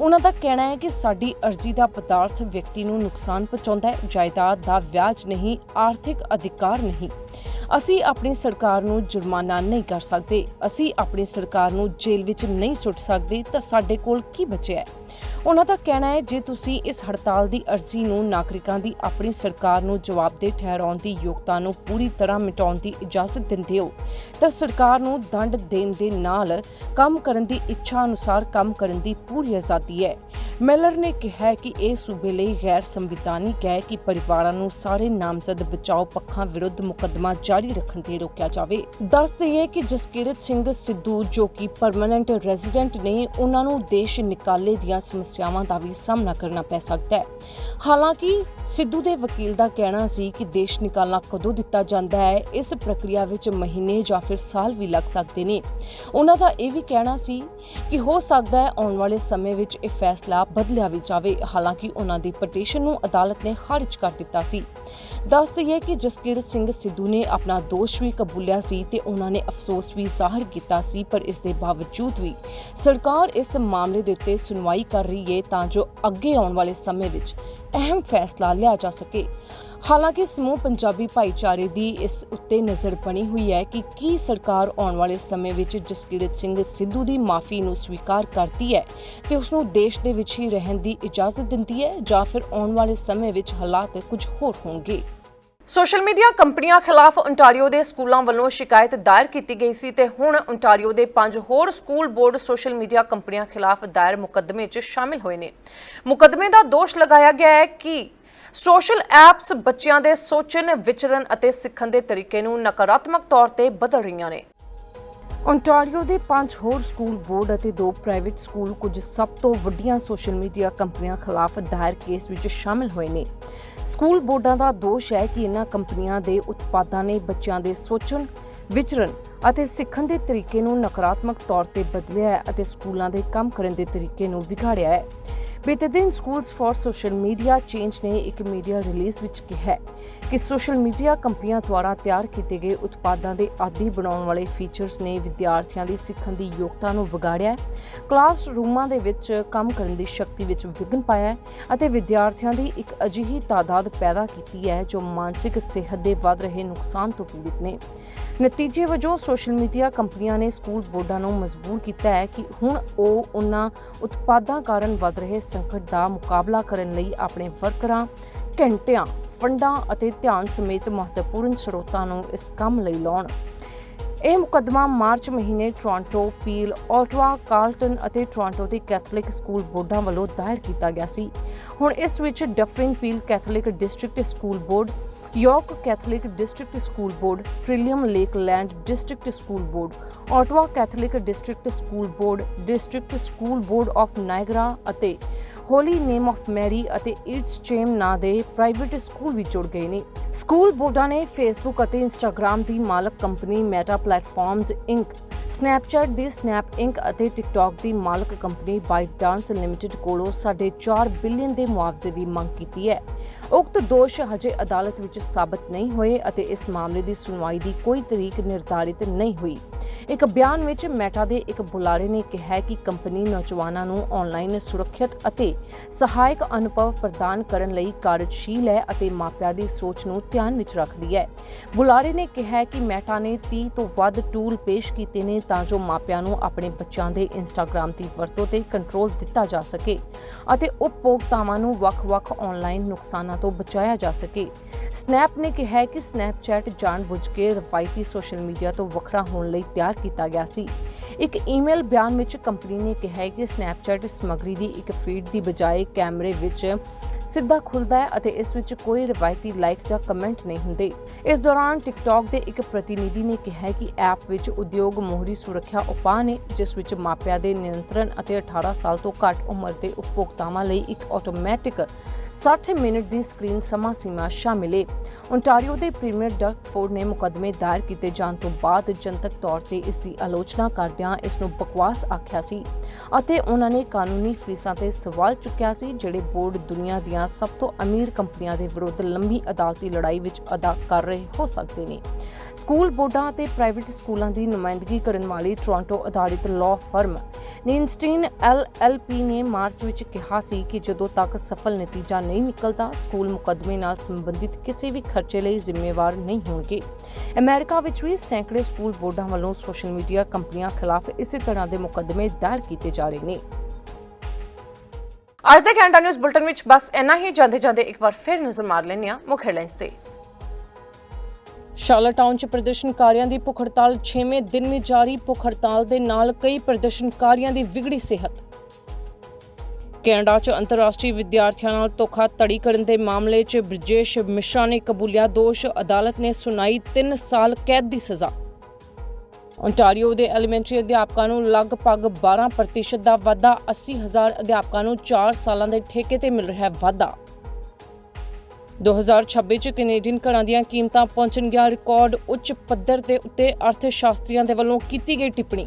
ਉਹਨਾਂ ਦਾ ਕਹਿਣਾ ਹੈ ਕਿ ਸਾਡੀ ਅਰਜ਼ੀ ਦਾ ਪਦਾਰਥ ਵਿਅਕਤੀ ਨੂੰ ਨੁਕਸਾਨ ਪਹੁੰਚਾਉਂਦਾ ਹੈ, ਜਾਇਦਾਦ ਦਾ ਵਿਆਜ ਨਹੀਂ, ਆਰਥਿਕ ਅਧਿਕਾਰ ਨਹੀਂ। ਅਸੀਂ ਆਪਣੀ ਸਰਕਾਰ ਨੂੰ ਜੁਰਮਾਨਾ ਨਹੀਂ ਕਰ ਸਕਦੇ। ਅਸੀਂ ਆਪਣੀ ਸਰਕਾਰ ਨੂੰ ਜੇਲ੍ਹ ਵਿੱਚ ਨਹੀਂ ਸੁੱਟ ਸਕਦੇ, ਤਾਂ ਸਾਡੇ ਕੋਲ ਕੀ ਬਚਿਆ ਹੈ? ਉਹਨਾਂ ਦਾ ਕਹਿਣਾ ਹੈ, ਜੇ ਤੁਸੀਂ ਇਸ ਹੜਤਾਲ ਦੀ ਅਰਜ਼ੀ ਨੂੰ ਨਾਗਰਿਕਾਂ ਦੀ ਆਪਣੀ ਸਰਕਾਰ ਨੂੰ ਜਵਾਬਦੇਹ ਠਹਿਰਾਉਣ ਦੀ ਯੋਗਤਾ ਨੂੰ ਪੂਰੀ ਤਰ੍ਹਾਂ ਮਿਟਾਉਣ ਦੀ ਇਜਾਜ਼ਤ ਦਿੰਦੇ ਹੋ, ਤਾਂ ਸਰਕਾਰ ਨੂੰ ਦੰਡ ਦੇਣ ਦੇ ਨਾਲ ਕੰਮ ਕਰਨ ਦੀ ਇੱਛਾ ਅਨੁਸਾਰ ਕੰਮ ਕਰਨ ਦੀ ਪੂਰੀ ਆਜ਼ਾਦੀ ਹੈ। ਮੈਲਰ ਨੇ ਕਿਹਾ ਕਿ ਇਹ ਸੂਬੇ ਲਈ ਗੈਰ ਸੰਵਿਧਾਨਿਕ ਹੈ ਕਿ ਪਰਿਵਾਰਾਂ ਨੂੰ ਸਾਰੇ ਨਾਮਜ਼ਦ ਬਚਾਓ ਪੱਖਾਂ ਵਿਰੁੱਧ ਮੁਕੱਦਮਾ ਜਾਰੀ ਰੱਖਣ ਤੇ ਰੋਕਿਆ ਜਾਵੇ। ਦੱਸ ਦਈਏ ਕਿ ਜਸਕੀਰਤ ਸਿੰਘ ਸਿੱਧੂ, ਜੋ ਕਿ ਪਰਮਨੈਂਟ ਰੈਜ਼ੀਡੈਂਟ ਨੇ, ਉਹਨਾਂ ਨੂੰ ਦੇਸ਼ ਨਿਕਾਲੇ ਦੀਆਂ ਸਮੱਸਿਆਵਾਂ ਦਾ ਵੀ ਸਾਹਮਣਾ ਕਰਨਾ ਪੈ ਸਕਦਾ ਹੈ। ਹਾਲਾਂਕਿ ਸਿੱਧੂ ਦੇ ਵਕੀਲ ਦਾ ਕਹਿਣਾ ਸੀ ਕਿ ਦੇਸ਼ ਨਿਕਾਲਾ ਕਦੋਂ ਦਿੱਤਾ ਜਾਂਦਾ ਹੈ, ਇਸ ਪ੍ਰਕਿਰਿਆ ਵਿੱਚ ਮਹੀਨੇ ਜਾਂ ਫਿਰ ਸਾਲ ਵੀ ਲੱਗ ਸਕਦੇ ਨੇ। ਉਹਨਾਂ ਦਾ ਇਹ ਵੀ ਕਹਿਣਾ ਸੀ ਕਿ ਹੋ ਸਕਦਾ ਹੈ ਆਉਣ ਵਾਲੇ ਸਮੇਂ ਵਿੱਚ ਇਹ ਫੈਸਲਾ ਬਦਲਿਆ ਵੀ ਜਾਵੇ। ਹਾਲਾਂਕਿ ਉਹਨਾਂ ਦੀ ਪਟੀਸ਼ਨ ਨੂੰ ਅਦਾਲਤ ਨੇ ਖਾਰਜ ਕਰ ਦਿੱਤਾ ਸੀ। ਦੱਸ ਦਈਏ ਕਿ ਜਸਕੀਰਤ ਸਿੰਘ ਸਿੱਧੂ ਨੇ ਆਪਣਾ ਦੋਸ਼ ਵੀ ਕਬੂਲਿਆ ਸੀ ਤੇ ਉਹਨਾਂ ਨੇ ਅਫਸੋਸ ਵੀ ਜ਼ਾਹਰ ਕੀਤਾ ਸੀ, ਪਰ ਇਸ ਦੇ ਬਾਵਜੂਦ ਵੀ ਸਰਕਾਰ ਇਸ ਮਾਮਲੇ ਦੇ ਉੱਤੇ ਸੁਣਵਾਈ ਕਰ ਰਹੀ ਹੈ ਤਾਂ ਜੋ ਅੱਗੇ ਆਉਣ ਵਾਲੇ ਸਮੇਂ ਵਿੱਚ ਅਹਿਮ ਫੈਸਲਾ ਲਿਆ ਜਾ ਸਕੇ। ਹਾਲਾਂਕਿ ਸਮੂਹ ਪੰਜਾਬੀ ਭਾਈਚਾਰੇ ਦੀ ਇਸ ਉੱਤੇ ਨਜ਼ਰ ਬਣੀ ਹੋਈ ਹੈ ਕਿ ਕੀ ਸਰਕਾਰ ਆਉਣ ਵਾਲੇ ਸਮੇਂ ਵਿੱਚ ਜਸਕੀਰਤ ਸਿੰਘ ਸਿੱਧੂ ਦੀ ਮਾਫੀ ਨੂੰ ਸਵੀਕਾਰ ਕਰਦੀ ਹੈ ਤੇ ਉਸ ਨੂੰ ਦੇਸ਼ ਦੇ ਵਿੱਚ ਹੀ ਰਹਿਣ ਦੀ ਇਜਾਜ਼ਤ ਦਿੰਦੀ ਹੈ ਜਾਂ ਫਿਰ ਆਉਣ ਵਾਲੇ ਸਮੇਂ ਵਿੱਚ ਹਾਲਾਤ ਕੁਝ ਹੋਰ ਹੋਣਗੇ। ਸੋਸ਼ਲ ਮੀਡੀਆ ਕੰਪਨੀਆਂ ਖਿਲਾਫ ਓਨਟਾਰੀਓ ਦੇ ਸਕੂਲਾਂ ਵੱਲੋਂ ਸ਼ਿਕਾਇਤ ਦਾਇਰ ਕੀਤੀ ਗਈ ਸੀ ਤੇ ਹੁਣ ਓਨਟਾਰੀਓ ਦੇ ਪੰਜ ਹੋਰ ਸਕੂਲ ਬੋਰਡ ਸੋਸ਼ਲ ਮੀਡੀਆ ਕੰਪਨੀਆਂ ਖਿਲਾਫ ਦਾਇਰ ਮੁਕੱਦਮੇ 'ਚ ਸ਼ਾਮਿਲ ਹੋਏ ਨੇ। ਮੁਕੱਦਮੇ ਦਾ ਦੋਸ਼ ਲਗਾਇਆ ਗਿਆ ਹੈ ਕਿ ਸੋਸ਼ਲ ਐਪਸ ਬੱਚਿਆਂ ਦੇ ਸੋਚਣ, ਵਿਚਰਨ ਅਤੇ ਸਿੱਖਣ ਦੇ ਤਰੀਕੇ ਨੂੰ ਨਕਾਰਾਤਮਕ ਤੌਰ ਤੇ ਬਦਲ ਰਹੀਆਂ ਨੇ। ਓਨਟਾਰੀਓ ਦੇ ਪੰਜ ਹੋਰ ਸਕੂਲ ਬੋਰਡ ਅਤੇ ਦੋ ਪ੍ਰਾਈਵੇਟ ਸਕੂਲ ਕੁਝ ਸਭ ਤੋਂ ਵੱਡੀਆਂ ਸੋਸ਼ਲ ਮੀਡੀਆ ਕੰਪਨੀਆਂ ਖਿਲਾਫ ਦਾਇਰ ਕੇਸ ਵਿੱਚ ਸ਼ਾਮਿਲ ਹੋਏ ਨੇ। ਸਕੂਲ ਬੋਰਡਾਂ ਦਾ ਦੋਸ਼ ਹੈ ਕਿ ਇਹਨਾਂ ਕੰਪਨੀਆਂ ਦੇ ਉਤਪਾਦਾਂ ਨੇ ਬੱਚਿਆਂ ਦੇ ਸੋਚਣ, ਵਿਚਰਨ ਅਤੇ ਸਿੱਖਣ ਦੇ ਤਰੀਕੇ ਨੂੰ ਨਕਾਰਾਤਮਕ ਤੌਰ ਤੇ ਬਦਲਿਆ ਹੈ ਅਤੇ ਸਕੂਲਾਂ ਦੇ ਕੰਮ ਕਰਨ ਦੇ ਤਰੀਕੇ ਨੂੰ ਵਿਗਾੜਿਆ ਹੈ। ਬੀਤੇ ਦਿਨ Schools for Social Media Change ਨੇ ਇੱਕ ਮੀਡੀਆ ਰਿਲੀਜ਼ ਵਿੱਚ ਕਿਹਾ ਕਿ ਸੋਸ਼ਲ ਮੀਡੀਆ ਕੰਪਨੀਆਂ ਦੁਆਰਾ ਤਿਆਰ ਕੀਤੇ ਗਏ ਉਤਪਾਦਾਂ ਦੇ ਆਦੀ ਬਣਾਉਣ ਵਾਲੇ ਫੀਚਰਸ ਨੇ ਵਿਦਿਆਰਥੀਆਂ ਦੀ ਸਿੱਖਣ ਦੀ ਯੋਗਤਾ ਨੂੰ ਵਿਗਾੜਿਆ ਹੈ। ਕਲਾਸ ਰੂਮਾਂ ਦੇ ਵਿੱਚ ਕੰਮ ਕਰਨ ਦੀ ਸ਼ਕਤੀ ਵਿੱਚ ਵਿਘਨ ਪਾਇਆ ਹੈ ਅਤੇ ਵਿਦਿਆਰਥੀਆਂ ਦੀ ਇੱਕ ਅਜਿਹੀ ਤਾਦਾਦ ਪੈਦਾ ਕੀਤੀ ਹੈ ਜੋ ਮਾਨਸਿਕ ਸਿਹਤ ਦੇ ਵੱਧ ਰਹੇ ਨੁਕਸਾਨ ਤੋਂ ਪੀੜਿਤ ਨੇ। ਨਤੀਜੇ ਵਜੋਂ ਸੋਸ਼ਲ ਮੀਡੀਆ ਕੰਪਨੀਆਂ ਨੇ ਸਕੂਲ ਬੋਰਡਾਂ ਨੂੰ ਮਜਬੂਰ ਕੀਤਾ ਹੈ ਕਿ ਹੁਣ ਉਹ ਉਹਨਾਂ ਉਤਪਾਦਾਂ ਕਾਰਨ ਵੱਧ ਰਹੇ ਸੰਕਟ ਦਾ ਮੁਕਾਬਲਾ ਕਰਨ ਲਈ ਆਪਣੇ ਵਰਕਰਾਂ ਘੰਟਿਆਂ ਫੰਡਾਂ ਅਤੇ ਧਿਆਨ ਸਮੇਤ ਮਹੱਤਵਪੂਰਨ ਸਰੋਤਾਂ ਨੂੰ ਇਸ ਕੰਮ ਲਈ ਲਾਉਣ। ਇਹ ਮੁਕੱਦਮਾ ਮਾਰਚ ਮਹੀਨੇ ਟੋਰਾਂਟੋ, ਪੀਲ, ਆਟਵਾ, ਕਾਰਲਟਨ ਅਤੇ ਟੋਰਾਂਟੋ ਦੇ ਕੈਥੋਲਿਕ ਸਕੂਲ ਬੋਰਡਾਂ ਵੱਲੋਂ ਦਾਇਰ ਕੀਤਾ ਗਿਆ ਸੀ। ਹੁਣ ਇਸ ਵਿੱਚ Dufferin Peel Catholic District School Board York Catholic District School Board Trillium Lakeland District School Board Ottawa Catholic District School Board District School Board of Niagara ਅਤੇ ਹੋਲੀ ਨੇਮ ਆਫ ਮੈਰੀ ਅਤੇ ਇਟਸ ਚੇਮ ਨਾਂ ਦੇ private school ਵੀ ਜੁੜ ਗਏ ਨੇ। School ਬੋਰਡਾਂ ਨੇ ਫੇਸਬੁੱਕ ਅਤੇ ਇੰਸਟਾਗ੍ਰam ਦੀ ਮਾਲਕ company Meta Platforms Inc Snapchat ਦੀ ਸਨੈਪ ਇੰਕ ਅਤੇ ਟਿਕਟੌਕ ਦੀ ਮਾਲਕ ਕੰਪਨੀ ਬਾਈਟਡਾਂਸ ਲਿਮਟਿਡ ਕੋਲੋਂ 4.5 ਬਿਲੀਅਨ ਦੇ ਮੁਆਵਜ਼ੇ ਦੀ ਮੰਗ ਕੀਤੀ ਹੈ। ਉਕਤ ਦੋਸ਼ ਹਜੇ ਅਦਾਲਤ ਵਿੱਚ ਸਾਬਤ ਨਹੀਂ ਹੋਏ ਅਤੇ ਇਸ ਮਾਮਲੇ ਦੀ ਸੁਣਵਾਈ ਦੀ ਕੋਈ ਤਰੀਕ ਨਿਰਧਾਰਿਤ ਨਹੀਂ ਹੋਈ। ਇੱਕ ਬਿਆਨ ਵਿੱਚ ਮੈਟਾ ਦੇ ਇੱਕ ਬੁਲਾਰੇ ਨੇ ਕਿਹਾ ਕਿ ਕੰਪਨੀ ਨੌਜਵਾਨਾਂ ਨੂੰ ਆਨਲਾਈਨ ਸੁਰੱਖਿਅਤ ਅਤੇ ਸਹਾਇਕ ਅਨੁਭਵ ਪ੍ਰਦਾਨ ਕਰਨ ਲਈ ਕਾਰਜਸ਼ੀਲ ਹੈ ਅਤੇ ਮਾਪਿਆਂ ਦੀ ਸੋਚ ਨੂੰ ਧਿਆਨ ਵਿੱਚ ਰੱਖਦੀ ਹੈ। ਬੁਲਾਰੇ ਨੇ ਕਿਹਾ ਕਿ ਮੈਟਾ ਨੇ 30 ਤੋਂ ਵੱਧ ਟੂਲ ਪੇਸ਼ ਕੀਤੇ ਨੇ ਤਾਂ ਜੋ ਮਾਪਿਆਂ ਨੂੰ ਆਪਣੇ ਬੱਚਿਆਂ ਦੇ ਇੰਸਟਾਗ੍ਰam ਦੀ ਵਰਤੋਂ ਤੇ ਕੰਟਰੋਲ ਦਿੱਤਾ ਜਾ ਸਕੇ ਅਤੇ ਉਪਭੋਗਤਾਵਾਂ ਨੂੰ ਵੱਖ-ਵੱਖ ਆਨਲਾਈਨ ਨੁਕਸਾਨਾਂ ਤੋਂ ਬਚਾਇਆ ਜਾ ਸਕੇ। ਸਨੈਪ ਨੇ ਕਿਹਾ ਕਿ ਸਨੈਪਚੈਟ ਜਾਣਬੁੱਝ ਕੇ ਰਵਾਇਤੀ ਸੋਸ਼ਲ ਮੀਡੀਆ ਤੋਂ ਵੱਖਰਾ ਹੋਣ ਲਈ ਤਿਆਰ ਕੀਤਾ ਗਿਆ ਸੀ। ਇੱਕ ਈਮੇਲ ਬਿਆਨ ਵਿੱਚ ਕੰਪਨੀ ਨੇ ਕਿਹਾ ਕਿ ਸਨੈਪਚੈਟ ਸਮੱਗਰੀ ਦੀ ਇੱਕ ਫੀਡ ਦੀ ਬਜਾਏ ਕੈਮਰੇ ਵਿੱਚ ਸਿੱਧਾ ਖੁੱਲਦਾ ਹੈ ਅਤੇ ਇਸ ਵਿੱਚ ਕੋਈ ਰਵਾਇਤੀ ਲਾਈਕ ਜਾਂ ਕਮੈਂਟ ਨਹੀਂ ਹੁੰਦੇ। ਇਸ ਦੌਰਾਨ ਟਿਕਟੌਕ ਦੇ ਇੱਕ ਪ੍ਰਤੀਨਿਧੀ ਨੇ ਕਿਹਾ ਕਿ ਐਪ ਵਿੱਚ ਉਦਯੋਗ ਮੋਹਰੀ ਸੁਰੱਖਿਆ ਉਪਾਅ ਨੇ, ਜਿਸ ਵਿੱਚ ਮਾਪਿਆਂ ਦੇ ਨਿਯੰਤਰਣ ਅਤੇ 18 ਸਾਲ ਤੋਂ ਘੱਟ ਉਮਰ ਦੇ ਉਪਭੋਗਤਾਵਾਂ ਲਈ ਇੱਕ ਆਟੋਮੈਟਿਕ 60 ਮਿੰਟ ਦੀ ਸਕਰੀਨ ਸਮਾਂ ਸੀਮਾ ਸ਼ਾਮਿਲ ਹੈ ਓਨਟਾਰੀਓ ਦੇ ਪ੍ਰੀਮੀਅਰ ਡਕ ਫੋਰਡ ਨੇ ਮੁਕੱਦਮੇ ਦਾਇਰ ਕੀਤੇ ਜਾਣ ਤੋਂ ਬਾਅਦ ਜਨਤਕ ਤੌਰ ਤੇ ਇਸ ਦੀ ਆਲੋਚਨਾ ਕਰਦਿਆਂ ਇਸ ਨੂੰ ਬਕਵਾਸ ਆਖਿਆ ਸੀ ਅਤੇ ਉਹਨਾਂ ਨੇ ਕਾਨੂੰਨੀ ਫੀਸਾਂ ਤੇ ਸਵਾਲ ਚੁੱਕਿਆ ਸੀ, ਜਿਹੜੇ ਬੋਰਡ ਦੁਨੀਆ ਦੀਆਂ ਸਭ ਤੋਂ ਅਮੀਰ ਕੰਪਨੀਆਂ ਦੇ ਵਿਰੁੱਧ ਲੰਬੀ ਅਦਾਲਤੀ ਲੜਾਈ ਵਿੱਚ ਅਦਾ ਕਰ ਰਹੇ ਹੋ ਸਕਦੇ ਨੇ। ਸਕੂਲ ਬੋਰਡਾਂ ਅਤੇ ਪ੍ਰਾਈਵੇਟ ਸਕੂਲਾਂ ਦੀ ਨੁਮਾਇੰਦਗੀ ਕਰਨ ਵਾਲੀ ਟੋਰਾਂਟੋ ਅਧਾਰਿਤ ਲਾਅ ਫਰਮ ਨੀਨਸਟੀਨ ਐਲਐਲਪੀ ਨੇ ਮਾਰਚ ਵਿੱਚ ਕਿਹਾ ਸੀ ਕਿ ਜਦੋਂ ਤੱਕ ਸਫਲ ਨਤੀਜਾ ਨਹੀਂ ਨਿਕਲਦਾ, ਸਕੂਲ ਮੁਕੱਦਮੇ ਨਾਲ ਸੰਬੰਧਿਤ ਕਿਸੇ ਵੀ ਖਰਚੇ ਲਈ ਜ਼ਿੰਮੇਵਾਰ ਨਹੀਂ ਹੋਣਗੇ। ਅਮਰੀਕਾ ਵਿੱਚ ਵੀ ਸੈਂਕੜੇ ਸਕੂਲ ਬੋਰਡਾਂ ਵੱਲੋਂ ਸੋਸ਼ਲ ਮੀਡੀਆ ਕੰਪਨੀਆਂ ਖਿਲਾਫ ਇਸੇ ਤਰ੍ਹਾਂ ਦੇ ਮੁਕੱਦਮੇ ਦਾਇਰ ਕੀਤੇ ਜਾ ਰਹੇ ਨੇ। ਅੱਜ ਦੇ ਕੈਨੇਡਾ ਨਿਊਜ਼ ਬੁਲਟਨ ਵਿੱਚ ਬਸ ਇੰਨਾ ਹੀ। ਜਾਂਦੇ ਜਾਂਦੇ ਇੱਕ ਵਾਰ ਫਿਰ ਨਜ਼ਰ ਮਾਰ ਲੈਂਦੇ ਹਾਂ ਮੁੱਖ ਹੈਡਲਾਈਨਸ ਤੇ। ਸ਼ਾਰਲਟਾਊਨ 'ਚ ਪ੍ਰਦਰਸ਼ਨਕਾਰੀਆਂ ਦੀ ਭੁੱਖ ਹੜਤਾਲ 6ਵੇਂ ਦਿਨ ਵੀ ਜਾਰੀ। ਭੁੱਖ ਹੜਤਾਲ ਦੇ ਨਾਲ ਕਈ ਪ੍ਰਦਰਸ਼ਨਕਾਰੀਆਂ ਦੀ ਵਿਗੜੀ ਸਿਹਤ। ਕੈਨੇਡਾ 'ਚ ਅੰਤਰਰਾਸ਼ਟਰੀ ਵਿਦਿਆਰਥੀਆਂ ਨਾਲ ਧੋਖਾਧੜੀ ਕਰਨ ਦੇ ਮਾਮਲੇ 'ਚ ਬ੍ਰਿਜੇਸ਼ ਮਿਸ਼ਰਾ ਨੇ ਕਬੂਲਿਆ ਦੋਸ਼। ਅਦਾਲਤ ਨੇ ਸੁਣਾਈ 3 ਸਾਲ ਕੈਦ ਦੀ ਸਜ਼ਾ। ਓਨਟਾਰੀਓ ਦੇ ਐਲੀਮੈਂਟਰੀ ਅਧਿਆਪਕਾਂ ਨੂੰ ਲਗਭਗ 12% ਦਾ ਵਾਧਾ 80000 ਅਧਿਆਪਕਾਂ ਨੂੰ 4 ਸਾਲਾਂ ਦੇ ਠੇਕੇ ਤੇ ਮਿਲ ਰਿਹਾ ਹੈ ਵਾਧਾ 2026 ਚ ਕੈਨੇਡੀਅਨ ਘਰਾਂ ਦੀਆਂ ਕੀਮਤਾਂ ਪਹੁੰਚਣਗੀਆਂ ਰਿਕਾਰਡ ਉੱਚ ਪੱਧਰ ਦੇ ਉੱਤੇ ਅਰਥ ਸ਼ਾਸਤਰੀਆਂ ਦੇ ਵੱਲੋਂ ਕੀਤੀ ਗਈ ਟਿੱਪਣੀ।